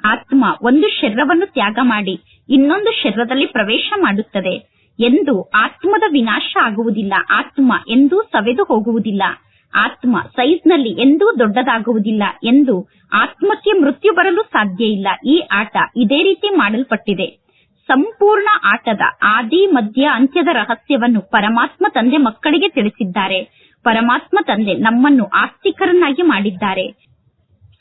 ಆತ್ಮ ಒಂದು ಶರೀರವನ್ನು ತ್ಯಾಗ ಮಾಡಿ ಇನ್ನೊಂದು ಶರೀರದಲ್ಲಿ ಪ್ರವೇಶ ಮಾಡುತ್ತದೆ. ಎಂದು ಆತ್ಮದ ವಿನಾಶ ಆಗುವುದಿಲ್ಲ. ಆತ್ಮ ಎಂದೂ ಸವೆದು ಹೋಗುವುದಿಲ್ಲ. ಆತ್ಮ ಸೈಜ್ನಲ್ಲಿ ಎಂದೂ ದೊಡ್ಡದಾಗುವುದಿಲ್ಲ ಎಂದು ಆತ್ಮಕ್ಕೆ ಮೃತ್ಯು ಬರಲು ಸಾಧ್ಯ ಇಲ್ಲ. ಈ ಆಟ ಇದೇ ರೀತಿ ಮಾಡಲ್ಪಟ್ಟಿದೆ. ಸಂಪೂರ್ಣ ಆಟದ ಆದಿ, ಮಧ್ಯ, ಅಂತ್ಯದ ರಹಸ್ಯವನ್ನು ಪರಮಾತ್ಮ ತಂದೆ ಮಕ್ಕಳಿಗೆ ತಿಳಿಸಿದ್ದಾರೆ. ಪರಮಾತ್ಮ ತಂದೆ ನಮ್ಮನ್ನು ಆಸ್ತಿಕರನ್ನಾಗಿ ಮಾಡಿದ್ದಾರೆ.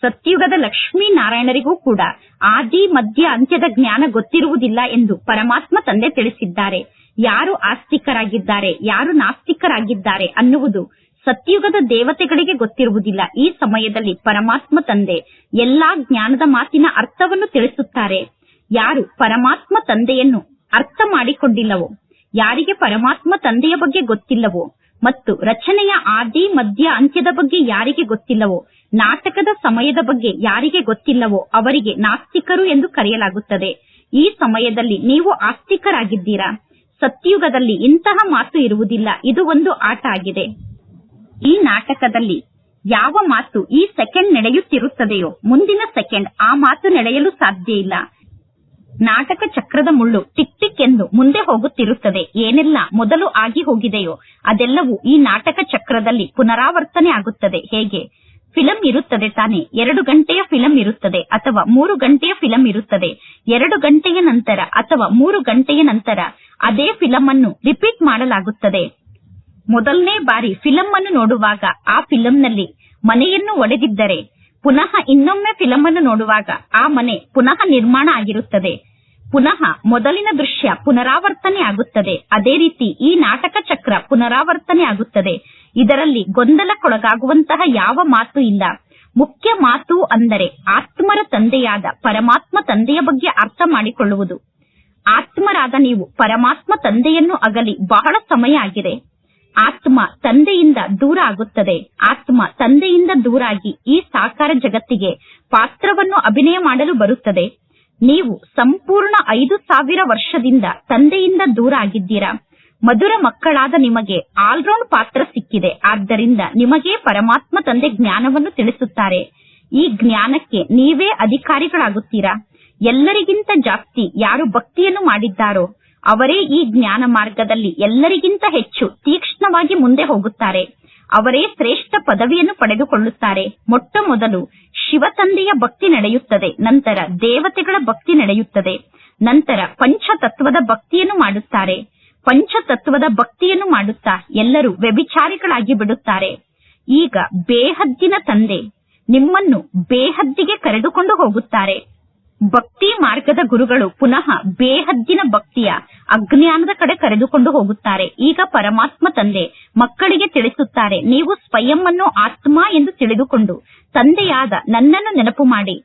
ಸತ್ಯುಗದ ಲಕ್ಷ್ಮೀ ನಾರಾಯಣರಿಗೂ ಕೂಡ ಆದಿ, ಮಧ್ಯ, ಅಂತ್ಯದ ಜ್ಞಾನ ಗೊತ್ತಿರುವುದಿಲ್ಲ ಎಂದು ಪರಮಾತ್ಮ ತಂದೆ ತಿಳಿಸಿದ್ದಾರೆ. ಯಾರು ಆಸ್ತಿಕರಾಗಿದ್ದಾರೆ, ಯಾರು ನಾಸ್ತಿಕರಾಗಿದ್ದಾರೆ ಅನ್ನುವುದು ಸತ್ಯುಗದ ದೇವತೆಗಳಿಗೆ ಗೊತ್ತಿರುವುದಿಲ್ಲ. ಈ ಸಮಯದಲ್ಲಿ ಪರಮಾತ್ಮ ತಂದೆ ಎಲ್ಲಾ ಜ್ಞಾನದ ಮಾತಿನ ಅರ್ಥವನ್ನು ತಿಳಿಸುತ್ತಾರೆ. ಯಾರು ಪರಮಾತ್ಮ ತಂದೆಯನ್ನು ಅರ್ಥ ಮಾಡಿಕೊಂಡಿಲ್ಲವೋ? ಯಾರಿಗೆ ಪರಮಾತ್ಮ ತಂದೆಯ ಬಗ್ಗೆ ಗೊತ್ತಿಲ್ಲವೋ? ಮತ್ತು ರಚನೆಯ ಆದಿ, ಮಧ್ಯ, ಅಂತ್ಯದ ಬಗ್ಗೆ ಯಾರಿಗೆ ಗೊತ್ತಿಲ್ಲವೋ? ನಾಟಕದ ಸಮಯದ ಬಗ್ಗೆ ಯಾರಿಗೆ ಗೊತ್ತಿಲ್ಲವೋ? ಅವರಿಗೆ ನಾಸ್ತಿಕರು ಎಂದು ಕರೆಯಲಾಗುತ್ತದೆ. ಈ ಸಮಯದಲ್ಲಿ ನೀವು ಆಸ್ತಿಕರಾಗಿದ್ದೀರಾ? ಸತ್ಯುಗದಲ್ಲಿ ಇಂತಹ ಮಾತು ಇರುವುದಿಲ್ಲ. ಇದು ಒಂದು ಆಟ ಆಗಿದೆ. ಈ ನಾಟಕದಲ್ಲಿ ಯಾವ ಮಾತು ಈ ಸೆಕೆಂಡ್ ನಡೆಯುತ್ತಿರುತ್ತದೆಯೋ? ಮುಂದಿನ ಸೆಕೆಂಡ್ ಆ ಮಾತು ನಡೆಯಲು ಸಾಧ್ಯ ಇಲ್ಲ. ನಾಟಕ ಚಕ್ರದ ಮುಳ್ಳು ಟಿಕ್ ಟಿಕ್ ಎಂದು ಮುಂದೆ ಹೋಗುತ್ತಿರುತ್ತದೆ. ಏನೆಲ್ಲ ಮೊದಲು ಆಗಿ ಹೋಗಿದೆಯೋ ಅದೆಲ್ಲವೂ ಈ ನಾಟಕ ಚಕ್ರದಲ್ಲಿ ಪುನರಾವರ್ತನೆ ಆಗುತ್ತದೆ. ಹೇಗೆ? ಫಿಲಂ ಇರುತ್ತದೆ ತಾನೆ. ಎರಡು ಗಂಟೆಯ ಫಿಲಂ ಇರುತ್ತದೆ ಅಥವಾ ಮೂರು ಗಂಟೆಯ ಫಿಲಂ ಇರುತ್ತದೆ. ಎರಡು ಗಂಟೆಯ ನಂತರ ಅಥವಾ ಮೂರು ಗಂಟೆಯ ನಂತರ ಅದೇ ಫಿಲಂ ಅನ್ನು ರಿಪೀಟ್ ಮಾಡಲಾಗುತ್ತದೆ. ಮೊದಲನೇ ಬಾರಿ ಫಿಲಂ ಅನ್ನು ನೋಡುವಾಗ ಆ ಫಿಲಂನಲ್ಲಿ ಮನೆಯನ್ನು ಒಡೆದಿದ್ದರೆ ಪುನಃ ಇನ್ನೊಮ್ಮೆ ಫಿಲಂ ಅನ್ನು ನೋಡುವಾಗ ಆ ಮನೆ ಪುನಃ ನಿರ್ಮಾಣ ಆಗಿರುತ್ತದೆ. ಪುನಃ ಮೊದಲಿನ ದೃಶ್ಯ ಪುನರಾವರ್ತನೆ ಆಗುತ್ತದೆ. ಅದೇ ರೀತಿ ಈ ನಾಟಕ ಚಕ್ರ ಪುನರಾವರ್ತನೆ ಆಗುತ್ತದೆ. ಇದರಲ್ಲಿ ಗೊಂದಲಕ್ಕೊಳಗಾಗುವಂತಹ ಯಾವ ಮಾತು ಇಲ್ಲ. ಮುಖ್ಯ ಮಾತು ಅಂದರೆ ಆತ್ಮರ ತಂದೆಯಾದ ಪರಮಾತ್ಮ ತಂದೆಯ ಬಗ್ಗೆ ಅರ್ಥ ಮಾಡಿಕೊಳ್ಳುವುದು. ಆತ್ಮರಾದ ನೀವು ಪರಮಾತ್ಮ ತಂದೆಯನ್ನು ಅಗಲಿ ಬಹಳ ಸಮಯ ಆಗಿದೆ. ಆತ್ಮ ತಂದೆಯಿಂದ ದೂರ ಆಗುತ್ತದೆ. ಆತ್ಮ ತಂದೆಯಿಂದ ದೂರಾಗಿ ಈ ಸಾಕಾರ ಜಗತ್ತಿಗೆ ಪಾತ್ರವನ್ನು ಅಭಿನಯ ಮಾಡಲು ಬರುತ್ತದೆ. ನೀವು ಸಂಪೂರ್ಣ ಐದು ಸಾವಿರ ವರ್ಷದಿಂದ ತಂದೆಯಿಂದ ದೂರ ಆಗಿದ್ದೀರಾ? ಮಧುರ ಮಕ್ಕಳಾದ ನಿಮಗೆ ಆಲ್ರೌಂಡ್ ಪಾತ್ರ ಸಿಕ್ಕಿದೆ. ಆದ್ದರಿಂದ ನಿಮಗೆ ಪರಮಾತ್ಮ ತಂದೆ ಜ್ಞಾನವನ್ನು ತಿಳಿಸುತ್ತಾರೆ. ಈ ಜ್ಞಾನಕ್ಕೆ ನೀವೇ ಅಧಿಕಾರಿಗಳಾಗುತ್ತೀರಾ? ಎಲ್ಲರಿಗಿಂತ ಜಾಸ್ತಿ ಯಾರು ಭಕ್ತಿಯನ್ನು ಮಾಡಿದ್ದಾರೋ? ಅವರೇ ಈ ಜ್ಞಾನ ಮಾರ್ಗದಲ್ಲಿ ಎಲ್ಲರಿಗಿಂತ ಹೆಚ್ಚು ತೀಕ್ಷ್ಣವಾಗಿ ಮುಂದೆ ಹೋಗುತ್ತಾರೆ. ಅವರೇ ಶ್ರೇಷ್ಠ ಪದವಿಯನ್ನು ಪಡೆದುಕೊಳ್ಳುತ್ತಾರೆ. ಮೊಟ್ಟ ಮೊದಲು ಶಿವತಂದೆಯ ಭಕ್ತಿ ನಡೆಯುತ್ತದೆ, ನಂತರ ದೇವತೆಗಳ ಭಕ್ತಿ ನಡೆಯುತ್ತದೆ, ನಂತರ ಪಂಚತತ್ವದ ಭಕ್ತಿಯನ್ನು ಮಾಡುತ್ತಾರೆ. ಪಂಚತತ್ವದ ಭಕ್ತಿಯನ್ನು ಮಾಡುತ್ತಾ ಎಲ್ಲರೂ ವ್ಯಭಿಚಾರಿಗಳಾಗಿ ಬಿಡುತ್ತಾರೆ. ಈಗ ಬೇಹದ್ದಿನ ತಂದೆ ನಿಮ್ಮನ್ನು ಬೇಹದ್ದಿಗೆ ಕರೆದುಕೊಂಡು ಹೋಗುತ್ತಾರೆ. ಭಕ್ತಿ ಮಾರ್ಗದ ಗುರುಗಳು ಪುನಃ ಬೇಹದ್ದಿನ ಭಕ್ತಿಯ ಅಜ್ಞಾನದ ಕಡೆ ಕರೆದುಕೊಂಡು ಹೋಗುತ್ತಾರೆ. ಈಗ ಪರಮಾತ್ಮ ತಂದೆ ಮಕ್ಕಳಿಗೆ ತಿಳಿಸುತ್ತಾರೆ, ನೀವು ಸ್ವಯಂ ಅನ್ನು ಆತ್ಮ ಎಂದು ತಿಳಿದುಕೊಂಡು ತಂದೆಯಾದ ನನ್ನನ್ನು ನೆನಪು ಮಾಡಿ.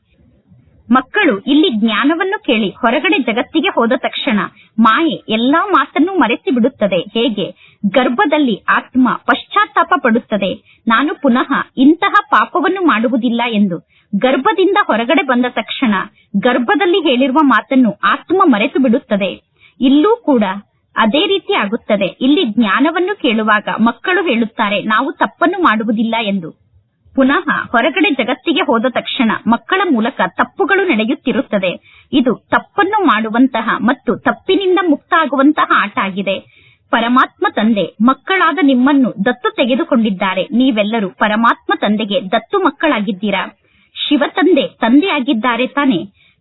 ಮಕ್ಕಳು ಇಲ್ಲಿ ಜ್ಞಾನವನ್ನು ಕೇಳಿ ಹೊರಗಡೆ ಜಗತ್ತಿಗೆ ಹೋದ ತಕ್ಷಣ ಮಾಯೆ ಎಲ್ಲಾ ಮಾತನ್ನು ಮರೆಸಿ ಬಿಡುತ್ತದೆ ಹೇಗೆ? ಗರ್ಭದಲ್ಲಿ ಆತ್ಮ ಪಶ್ಚಾತ್ತಾಪ ಪಡುತ್ತದೆ ನಾನು ಪುನಃ ಇಂತಹ ಪಾಪವನ್ನು ಮಾಡುವುದಿಲ್ಲ ಎಂದು ಗರ್ಭದಿಂದ ಹೊರಗಡೆ ಬಂದ ತಕ್ಷಣ ಗರ್ಭದಲ್ಲಿ ಹೇಳಿರುವ ಮಾತನ್ನು ಆತ್ಮ ಮರೆತು ಬಿಡುತ್ತದೆ. ಇಲ್ಲೂ ಕೂಡ ಅದೇ ರೀತಿ ಆಗುತ್ತದೆ. ಇಲ್ಲಿ ಜ್ಞಾನವನ್ನು ಕೇಳುವಾಗ ಮಕ್ಕಳು ಹೇಳುತ್ತಾರೆ, ನಾವು ತಪ್ಪನ್ನು ಮಾಡುವುದಿಲ್ಲ ಎಂದು. ಪುನಃ ಹೊರಗಡೆ ಜಗತ್ತಿಗೆ ಹೋದ ತಕ್ಷಣ ಮಕ್ಕಳ ಮೂಲಕ ತಪ್ಪುಗಳು ನಡೆಯುತ್ತಿರುತ್ತದೆ. ಇದು ತಪ್ಪನ್ನು ಮಾಡುವಂತಹ ಮತ್ತು ತಪ್ಪಿನಿಂದ ಮುಕ್ತ ಆಗುವಂತಹ ಆಟ ಆಗಿದೆ. ಪರಮಾತ್ಮ ತಂದೆ ಮಕ್ಕಳಾದ ನಿಮ್ಮನ್ನು ದತ್ತು ತೆಗೆದುಕೊಂಡಿದ್ದಾರೆ. ನೀವೆಲ್ಲರೂ ಪರಮಾತ್ಮ ತಂದೆಗೆ ದತ್ತು ಮಕ್ಕಳಾಗಿದ್ದೀರಾ? ಶಿವ ತಂದೆ ತಂದೆಯಾಗಿದ್ದಾರೆ ತಾನೆ.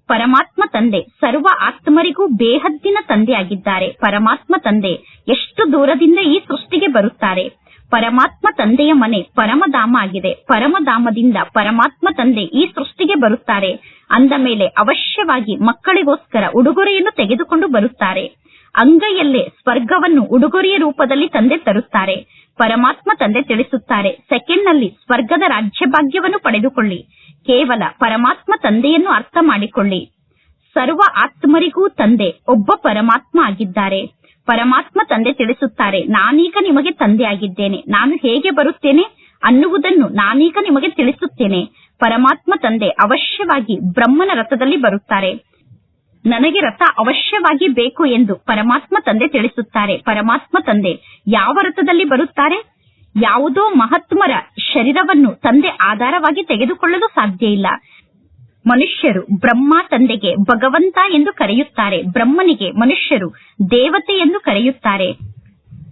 ಪರಮಾತ್ಮ ತಂದೆ ಸರ್ವ ಆತ್ಮರಿಗೂ ಬೇಹದ್ದಿನ ತಂದೆಯಾಗಿದ್ದಾರೆ. ಪರಮಾತ್ಮ ತಂದೆ ಎಷ್ಟು ದೂರದಿಂದ ಈ ಸೃಷ್ಟಿಗೆ ಬರುತ್ತಾರೆ. ಪರಮಾತ್ಮ ತಂದೆಯ ಮನೆ ಪರಮಧಾಮ ಆಗಿದೆ. ಪರಮಧಾಮದಿಂದ ಪರಮಾತ್ಮ ತಂದೆ ಈ ಸೃಷ್ಟಿಗೆ ಬರುತ್ತಾರೆ. ಅಂದ ಮೇಲೆ ಅವಶ್ಯವಾಗಿ ಮಕ್ಕಳಿಗೋಸ್ಕರ ಉಡುಗೊರೆಯನ್ನು ತೆಗೆದುಕೊಂಡು ಬರುತ್ತಾರೆ. ಅಂಗೈಯಲ್ಲೇ ಸ್ವರ್ಗವನ್ನು ಉಡುಗೊರೆಯ ರೂಪದಲ್ಲಿ ತಂದೆ ತರುತ್ತಾರೆ. ಪರಮಾತ್ಮ ತಂದೆ ತಿಳಿಸುತ್ತಾರೆ ಸೆಕೆಂಡ್ನಲ್ಲಿ ಸ್ವರ್ಗದ ರಾಜ್ಯ ಭಾಗ್ಯವನ್ನು ಪಡೆದುಕೊಳ್ಳಿ. ಕೇವಲ ಪರಮಾತ್ಮ ತಂದೆಯನ್ನು ಅರ್ಥ ಮಾಡಿಕೊಳ್ಳಿ. ಸರ್ವ ಆತ್ಮರಿಗೂ ತಂದೆ, ಒಬ್ಬ ಪರಮಾತ್ಮ ಆಗಿದ್ದಾರೆ. ಪರಮಾತ್ಮ ತಂದೆ ತಿಳಿಸುತ್ತಾರೆ, ನಾನೀಗ ನಿಮಗೆ ತಂದೆ ಆಗಿದ್ದೇನೆ, ನಾನು ಹೇಗೆ ಬರುತ್ತೇನೆ ಅನ್ನುವುದನ್ನು ನಾನೀಗ ನಿಮಗೆ ತಿಳಿಸುತ್ತೇನೆ. ಪರಮಾತ್ಮ ತಂದೆ ಅವಶ್ಯವಾಗಿ ಬ್ರಹ್ಮನ ರಥದಲ್ಲಿ ಬರುತ್ತಾರೆ. ನನಗೆ ರಥ ಅವಶ್ಯವಾಗಿ ಬೇಕು ಎಂದು ಪರಮಾತ್ಮ ತಂದೆ ತಿಳಿಸುತ್ತಾರೆ. ಪರಮಾತ್ಮ ತಂದೆ, ಯಾವ ರಥದಲ್ಲಿ ಬರುತ್ತಾರೆ? ಯಾವುದೋ ಮಹಾತ್ಮರ ಶರೀರವನ್ನು ತಂದೆ ಆಧಾರವಾಗಿ ತೆಗೆದುಕೊಳ್ಳಲು ಸಾಧ್ಯ ಇಲ್ಲ. ಮನುಷ್ಯರು ಬ್ರಹ್ಮ ತಂದೆಗೆ ಭಗವಂತ ಎಂದು ಕರೆಯುತ್ತಾರೆ. ಬ್ರಹ್ಮನಿಗೆ ಮನುಷ್ಯರು ದೇವತೆ ಎಂದು ಕರೆಯುತ್ತಾರೆ.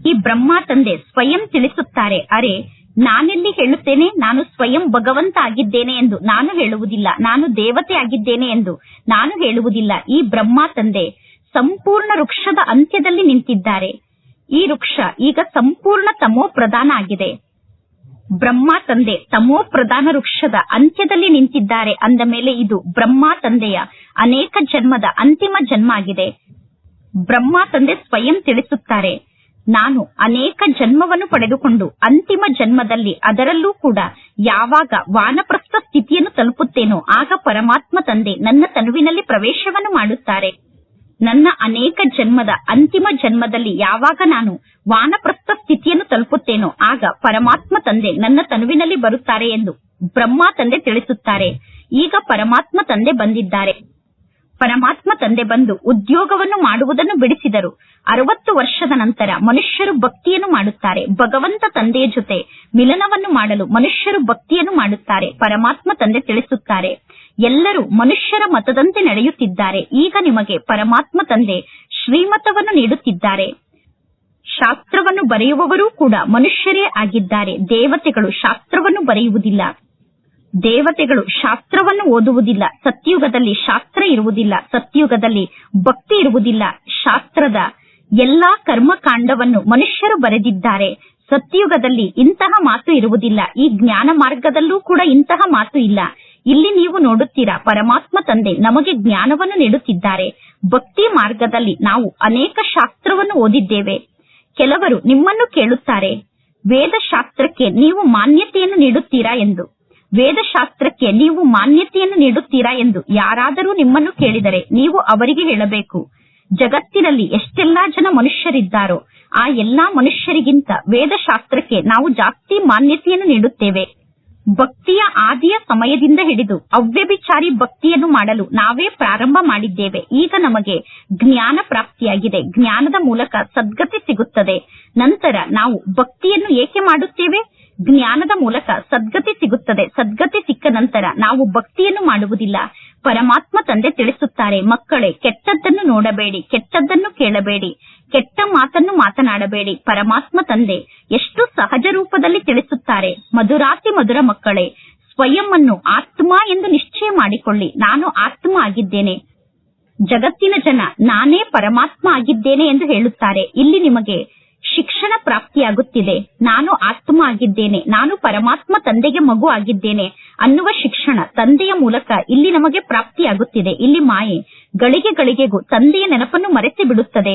ಈ ಬ್ರಹ್ಮ ತಂದೆ ಸ್ವಯಂ ತಿಳಿಸುತ್ತಾರೆ. ಅರೆ ನಾನೆಲ್ಲಿ ಹೇಳುತ್ತೇನೆ? ನಾನು ಸ್ವಯಂ ಭಗವಂತ ಆಗಿದ್ದೇನೆ ಎಂದು. ನಾನು ಹೇಳುವುದಿಲ್ಲ. ನಾನು ದೇವತೆ ಆಗಿದ್ದೇನೆ ಎಂದು. ನಾನು ಹೇಳುವುದಿಲ್ಲ. ಈ ಬ್ರಹ್ಮ ತಂದೆ ಸಂಪೂರ್ಣ ವೃಕ್ಷದ ಅಂತ್ಯದಲ್ಲಿ ನಿಂತಿದ್ದಾರೆ. ಈ ವೃಕ್ಷ ಈಗ ಸಂಪೂರ್ಣ ತಮೋ ಪ್ರಧಾನ ಆಗಿದೆ. ಬ್ರಹ್ಮ ತಂದೆ ತಮೋ ಪ್ರಧಾನ ವೃಕ್ಷದ ಅಂತ್ಯದಲ್ಲಿ ನಿಂತಿದ್ದಾರೆ. ಅಂದ ಮೇಲೆ ಇದು ಬ್ರಹ್ಮ ತಂದೆಯ ಅನೇಕ ಜನ್ಮದ ಅಂತಿಮ ಜನ್ಮ ಆಗಿದೆ. ಬ್ರಹ್ಮ ತಂದೆ ಸ್ವಯಂ ತಿಳಿಸುತ್ತಾರೆ. ನಾನು ಅನೇಕ ಜನ್ಮವನ್ನು ಪಡೆದುಕೊಂಡು ಅಂತಿಮ ಜನ್ಮದಲ್ಲಿ ಅದರಲ್ಲೂ ಕೂಡ ಯಾವಾಗ ವಾನಪ್ರಸ್ಥ ಸ್ಥಿತಿಯನ್ನು ತಲುಪುತ್ತೇನೋ ಆಗ ಪರಮಾತ್ಮ ತಂದೆ ನನ್ನ ತನುವಿನಲ್ಲಿ ಪ್ರವೇಶವನ್ನು ಮಾಡುತ್ತಾರೆ. ನನ್ನ ಅನೇಕ ಜನ್ಮದ ಅಂತಿಮ ಜನ್ಮದಲ್ಲಿ ಯಾವಾಗ ನಾನು ವಾನಪ್ರಸ್ಥ ಸ್ಥಿತಿಯನ್ನು ತಲುಪುತ್ತೇನೋ ಆಗ ಪರಮಾತ್ಮ ತಂದೆ ನನ್ನ ತನುವಿನಲ್ಲಿ ಬರುತ್ತಾರೆ ಎಂದು ಬ್ರಹ್ಮ ತಂದೆ ತಿಳಿಸುತ್ತಾರೆ. ಈಗ ಪರಮಾತ್ಮ ತಂದೆ ಬಂದಿದ್ದಾರೆ. ಪರಮಾತ್ಮ ತಂದೆ ಬಂದು ಉದ್ಯೋಗವನ್ನು ಮಾಡುವುದನ್ನು ಬಿಡಿಸಿದರು. ಅರವತ್ತು ವರ್ಷದ ನಂತರ ಮನುಷ್ಯರು ಭಕ್ತಿಯನ್ನು ಮಾಡುತ್ತಾರೆ. ಭಗವಂತ ತಂದೆಯ ಜೊತೆ ಮಿಲನವನ್ನು ಮಾಡಲು ಮನುಷ್ಯರು ಭಕ್ತಿಯನ್ನು ಮಾಡುತ್ತಾರೆ. ಪರಮಾತ್ಮ ತಂದೆ ತಿಳಿಸುತ್ತಾರೆ. ಎಲ್ಲರೂ ಮನುಷ್ಯರ ಮತದಂತೆ ನಡೆಯುತ್ತಿದ್ದಾರೆ. ಈಗ ನಿಮಗೆ ಪರಮಾತ್ಮ ತಂದೆ ಶ್ರೀಮತವನ್ನು ನೀಡುತ್ತಿದ್ದಾರೆ. ಶಾಸ್ತ್ರವನ್ನು ಬರೆಯುವವರೂ ಕೂಡ ಮನುಷ್ಯರೇ ಆಗಿದ್ದಾರೆ. ದೇವತೆಗಳು ಶಾಸ್ತ್ರವನ್ನು ಬರೆಯುವುದಿಲ್ಲ. ದೇವತೆಗಳು ಶಾಸ್ತ್ರವನ್ನು ಓದುವುದಿಲ್ಲ, ಸತ್ಯುಗದಲ್ಲಿ ಶಾಸ್ತ್ರ ಇರುವುದಿಲ್ಲ, ಸತ್ಯುಗದಲ್ಲಿ ಭಕ್ತಿ ಇರುವುದಿಲ್ಲ. ಶಾಸ್ತ್ರದ ಎಲ್ಲಾ ಕರ್ಮಕಾಂಡವನ್ನು ಮನುಷ್ಯರು ಬರೆದಿದ್ದಾರೆ. ಸತ್ಯುಗದಲ್ಲಿ ಇಂತಹ ಮಾತು ಇರುವುದಿಲ್ಲ. ಈ ಜ್ಞಾನ ಮಾರ್ಗದಲ್ಲೂ ಕೂಡ ಇಂತಹ ಮಾತು ಇಲ್ಲ. ಇಲ್ಲಿ ನೀವು ನೋಡುತ್ತೀರಾ, ಪರಮಾತ್ಮ ತಂದೆ ನಮಗೆ ಜ್ಞಾನವನ್ನು ನೀಡುತ್ತಿದ್ದಾರೆ. ಭಕ್ತಿ ಮಾರ್ಗದಲ್ಲಿ ನಾವು ಅನೇಕ ಶಾಸ್ತ್ರವನ್ನು ಓದಿದ್ದೇವೆ. ಕೆಲವರು ನಿಮ್ಮನ್ನು ಕೇಳುತ್ತಾರೆ ವೇದ ಶಾಸ್ತ್ರಕ್ಕೆ ನೀವು ಮಾನ್ಯತೆಯನ್ನು ನೀಡುತ್ತೀರಾ ಎಂದು. ವೇದಶಾಸ್ತ್ರಕ್ಕೆ ನೀವು ಮಾನ್ಯತೆಯನ್ನು ನೀಡುತ್ತೀರಾ ಎಂದು ಯಾರಾದರೂ ನಿಮ್ಮನ್ನು ಕೇಳಿದರೆ ನೀವು ಅವರಿಗೆ ಹೇಳಬೇಕು. ಜಗತ್ತಿನಲ್ಲಿ ಎಷ್ಟೆಲ್ಲಾ ಜನ ಮನುಷ್ಯರಿದ್ದಾರೋ, ಆ ಎಲ್ಲಾ ಮನುಷ್ಯರಿಗಿಂತ ವೇದಶಾಸ್ತ್ರಕ್ಕೆ ನಾವು ಜಾಸ್ತಿ ಮಾನ್ಯತೆಯನ್ನು ನೀಡುತ್ತೇವೆ. ಭಕ್ತಿಯ ಆದಿಯ ಸಮಯದಿಂದ ಹಿಡಿದು ಅವ್ಯಭಿಚಾರಿ ಭಕ್ತಿಯನ್ನು ಮಾಡಲು ನಾವೇ ಪ್ರಾರಂಭ ಮಾಡಿದ್ದೇವೆ. ಈಗ ನಮಗೆ ಜ್ಞಾನ ಪ್ರಾಪ್ತಿಯಾಗಿದೆ. ಜ್ಞಾನದ ಮೂಲಕ ಸದ್ಗತಿ ಸಿಗುತ್ತದೆ. ನಂತರ ನಾವು ಭಕ್ತಿಯನ್ನು ಏಕೆ ಮಾಡುತ್ತೇವೆ? ಜ್ಞಾನದ ಮೂಲಕ ಸದ್ಗತಿ ಸಿಗುತ್ತದೆ. ಸದ್ಗತಿ ಸಿಕ್ಕ ನಂತರ ನಾವು ಭಕ್ತಿಯನ್ನು ಮಾಡುವುದಿಲ್ಲ. ಪರಮಾತ್ಮ ತಂದೆ ತಿಳಿಸುತ್ತಾರೆ, ಮಕ್ಕಳೇ, ಕೆಟ್ಟದ್ದನ್ನು ನೋಡಬೇಡಿ, ಕೆಟ್ಟದ್ದನ್ನು ಕೇಳಬೇಡಿ, ಕೆಟ್ಟ ಮಾತನ್ನು ಮಾತನಾಡಬೇಡಿ. ಪರಮಾತ್ಮ ತಂದೆ ಎಷ್ಟು ಸಹಜ ರೂಪದಲ್ಲಿ ತಿಳಿಸುತ್ತಾರೆ, ಮಧುರಾತಿ ಮಧುರ ಮಕ್ಕಳೇ, ಸ್ವಯಂ ಅನ್ನು ಆತ್ಮ ಎಂದು ನಿಶ್ಚಯ ಮಾಡಿಕೊಳ್ಳಿ. ನಾನು ಆತ್ಮ ಆಗಿದ್ದೇನೆ. ಜಗತ್ತಿನ ಜನ ನಾನೇ ಪರಮಾತ್ಮ ಆಗಿದ್ದೇನೆ ಎಂದು ಹೇಳುತ್ತಾರೆ. ಇಲ್ಲಿ ನಿಮಗೆ ಶಿಕ್ಷಣ ಪ್ರಾಪ್ತಿಯಾಗುತ್ತಿದೆ. ನಾನು ಆತ್ಮ ಆಗಿದ್ದೇನೆ ನಾನು ಪರಮಾತ್ಮ ತಂದೆಗೆ ಮಗು ಆಗಿದ್ದೇನೆ ಅನ್ನುವ ಶಿಕ್ಷಣ ತಂದೆಯ ಮೂಲಕ ಇಲ್ಲಿ ನಮಗೆ ಪ್ರಾಪ್ತಿಯಾಗುತ್ತಿದೆ. ಇಲ್ಲಿ ಮಾಯೆ. ಗಳಿಗೆ ಗಳಿಗೆಗೂ ತಂದೆಯ ನೆನಪನ್ನು ಮರೆತು ಬಿಡುತ್ತದೆ.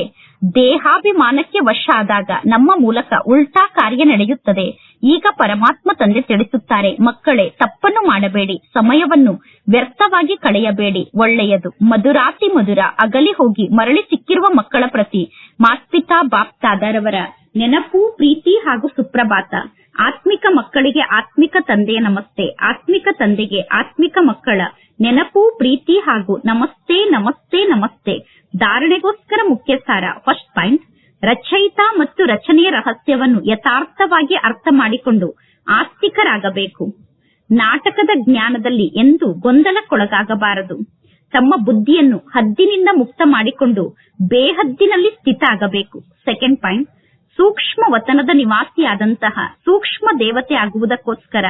ದೇಹಾಭಿಮಾನಕ್ಕೆ ವಶ ಆದಾಗ ನಮ್ಮ ಮೂಲಕ ಉಲ್ಟಾ ಕಾರ್ಯ ನಡೆಯುತ್ತದೆ. ಈಗ ಪರಮಾತ್ಮ ತಂದೆ ತಿಳಿಸುತ್ತಾರೆ, ಮಕ್ಕಳೇ, ತಪ್ಪನ್ನು ಮಾಡಬೇಡಿ, ಸಮಯವನ್ನು ವ್ಯರ್ಥವಾಗಿ ಕಳೆಯಬೇಡಿ, ಒಳ್ಳೆಯದು. ಮಧುರಾತಿ ಮಧುರ, ಅಗಲಿ ಹೋಗಿ ಮರಳಿ ಸಿಕ್ಕಿರುವ ಮಕ್ಕಳ ಪ್ರತಿ ಮಾತ್ಪಿತಾ ಬಾಪ್ತಾದರವರ ನೆನಪು, ಪ್ರೀತಿ ಹಾಗೂ ಸುಪ್ರಭಾತ. ಆತ್ಮಿಕ ಮಕ್ಕಳಿಗೆ ಆತ್ಮಿಕ ತಂದೆಯ ನಮಸ್ತೆ, ಆತ್ಮಿಕ ತಂದೆಗೆ ಆತ್ಮಿಕ ಮಕ್ಕಳ ನೆನಪು, ಪ್ರೀತಿ ಹಾಗೂ ನಮಸ್ತೆ ನಮಸ್ತೆ ನಮಸ್ತೆ. ಧಾರಣೆಗೋಸ್ಕರ ಮುಖ್ಯ ಸಾರ ಫಸ್ಟ್ ಪಾಯಿಂಟ್. ರಚಯಿತ ಮತ್ತು ರಚನೆಯ ರಹಸ್ಯವನ್ನು ಯಥಾರ್ಥವಾಗಿ ಅರ್ಥ ಮಾಡಿಕೊಂಡು ಆಸ್ತಿಕರಾಗಬೇಕು. ನಾಟಕದ ಜ್ಞಾನದಲ್ಲಿ ಎಂದು ಗೊಂದಲಕ್ಕೊಳಗಾಗಬಾರದು. ತಮ್ಮ ಬುದ್ಧಿಯನ್ನು ಹದ್ದಿನಿಂದ ಮುಕ್ತ ಮಾಡಿಕೊಂಡು ಬೇಹದ್ದಿನಲ್ಲಿ ಸ್ಥಿತ ಆಗಬೇಕು. Second point. ಸೂಕ್ಷ್ಮ ವತನದ ನಿವಾಸಿಯಾದಂತಹ ಸೂಕ್ಷ್ಮ ದೇವತೆ ಆಗುವುದಕ್ಕೋಸ್ಕರ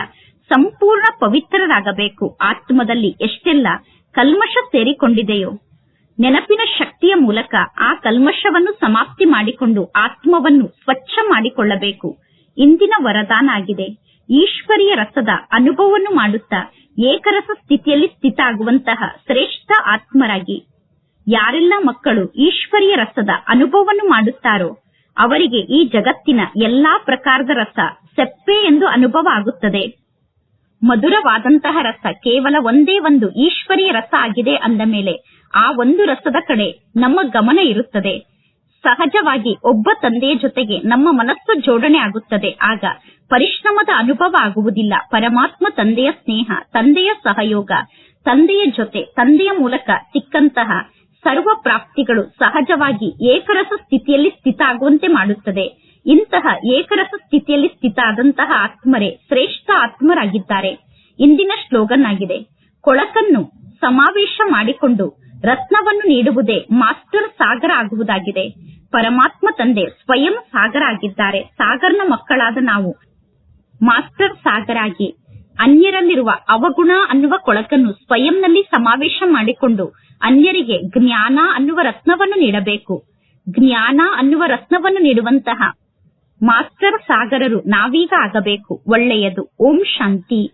ಸಂಪೂರ್ಣ ಪವಿತ್ರರಾಗಬೇಕು. ಆತ್ಮದಲ್ಲಿ ಎಷ್ಟೆಲ್ಲ ಕಲ್ಮಶ ಸೇರಿಕೊಂಡಿದೆಯೋ, ನೆನಪಿನ ಶಕ್ತಿಯ ಮೂಲಕ ಆ ಕಲ್ಮಶವನ್ನು ಸಮಾಪ್ತಿ ಮಾಡಿಕೊಂಡು ಆತ್ಮವನ್ನು ಸ್ವಚ್ಛ ಮಾಡಿಕೊಳ್ಳಬೇಕು. ಇಂದಿನ ವರದಾನ ಆಗಿದೆ. ಈಶ್ವರಿಯ ರಸದ ಅನುಭವವನ್ನು ಮಾಡುತ್ತಾ ಏಕರಸ ಸ್ಥಿತಿಯಲ್ಲಿ ಸ್ಥಿತ ಆಗುವಂತಹ ಶ್ರೇಷ್ಠ ಆತ್ಮರಾಗಿ ಯಾರೆಲ್ಲ ಮಕ್ಕಳು ಈಶ್ವರಿಯ ರಸದ ಅನುಭವವನ್ನು ಮಾಡುತ್ತಾರೋ ಅವರಿಗೆ ಈ ಜಗತ್ತಿನ ಎಲ್ಲಾ ಪ್ರಕಾರದ ರಸ ಸೆಪ್ಪೆ ಎಂದು ಅನುಭವ ಆಗುತ್ತದೆ. ಮಧುರವಾದಂತಹ ರಸ ಕೇವಲ ಒಂದೇ ಒಂದು ಈಶ್ವರಿಯ ರಸ ಆಗಿದೆ ಅಂದ ಮೇಲೆ ಆ ಒಂದು ರಸದ ಕಡೆ ನಮ್ಮ ಗಮನ ಇರುತ್ತದೆ. ಸಹಜವಾಗಿ ಒಬ್ಬ ತಂದೆಯ ಜೊತೆಗೆ ನಮ್ಮ ಮನಸ್ಸು ಜೋಡಣೆ ಆಗುತ್ತದೆ. ಆಗ ಪರಿಶ್ರಮದ ಅನುಭವ ಆಗುವುದಿಲ್ಲ. ಪರಮಾತ್ಮ ತಂದೆಯ ಸ್ನೇಹ, ತಂದೆಯ ಸಹಯೋಗ, ತಂದೆಯ ಜೊತೆ, ತಂದೆಯ ಮೂಲಕ ಸಿಕ್ಕಂತಹ ಸರ್ವ ಪ್ರಾಪ್ತಿಗಳು ಸಹಜವಾಗಿ ಏಕರಸ ಸ್ಥಿತಿಯಲ್ಲಿ ಸ್ಥಿತ ಆಗುವಂತೆ ಮಾಡುತ್ತದೆ. ಇಂತಹ ಏಕರಸ ಸ್ಥಿತಿಯಲ್ಲಿ ಸ್ಥಿತ ಆದಂತಹ ಆತ್ಮರೇ ಶ್ರೇಷ್ಠ ಆತ್ಮರಾಗಿದ್ದಾರೆ. ಇಂದಿನ ಸ್ಲೋಗನ್ ಆಗಿದೆ ಕೊಳಕನ್ನು ಸಮಾವೇಶ ಮಾಡಿಕೊಂಡು ರತ್ನವನ್ನು ನೀಡುವುದೇ ಮಾಸ್ಟರ್ ಸಾಗರ ಆಗುವುದಾಗಿದೆ. ಪರಮಾತ್ಮ ತಂದೆ ಸ್ವಯಂ ಸಾಗರ ಆಗಿದ್ದಾರೆ ಸಾಗರ್ನ ಮಕ್ಕಳಾದ ನಾವು ಮಾಸ್ಟರ್ ಸಾಗರ ಆಗಿ ಅನ್ಯರಲ್ಲಿರುವ ಅವಗುಣ ಅನ್ನುವ ಕೊಳಕನ್ನು ಸ್ವಯಂನಲ್ಲಿ ಸಮಾವೇಶ ಮಾಡಿಕೊಂಡು ಅನ್ಯರಿಗೆ ಜ್ಞಾನ ಅನ್ನುವ ರತ್ನವನ್ನು ನೀಡಬೇಕು. ಜ್ಞಾನ ಅನ್ನುವ ರತ್ನವನ್ನು ನೀಡುವಂತಹ ಮಾಸ್ಟರ್ ಸಾಗರರು ನಾವೀಗ ಆಗಬೇಕು. ಒಳ್ಳೆಯದು. ಓಂ ಶಾಂತಿ.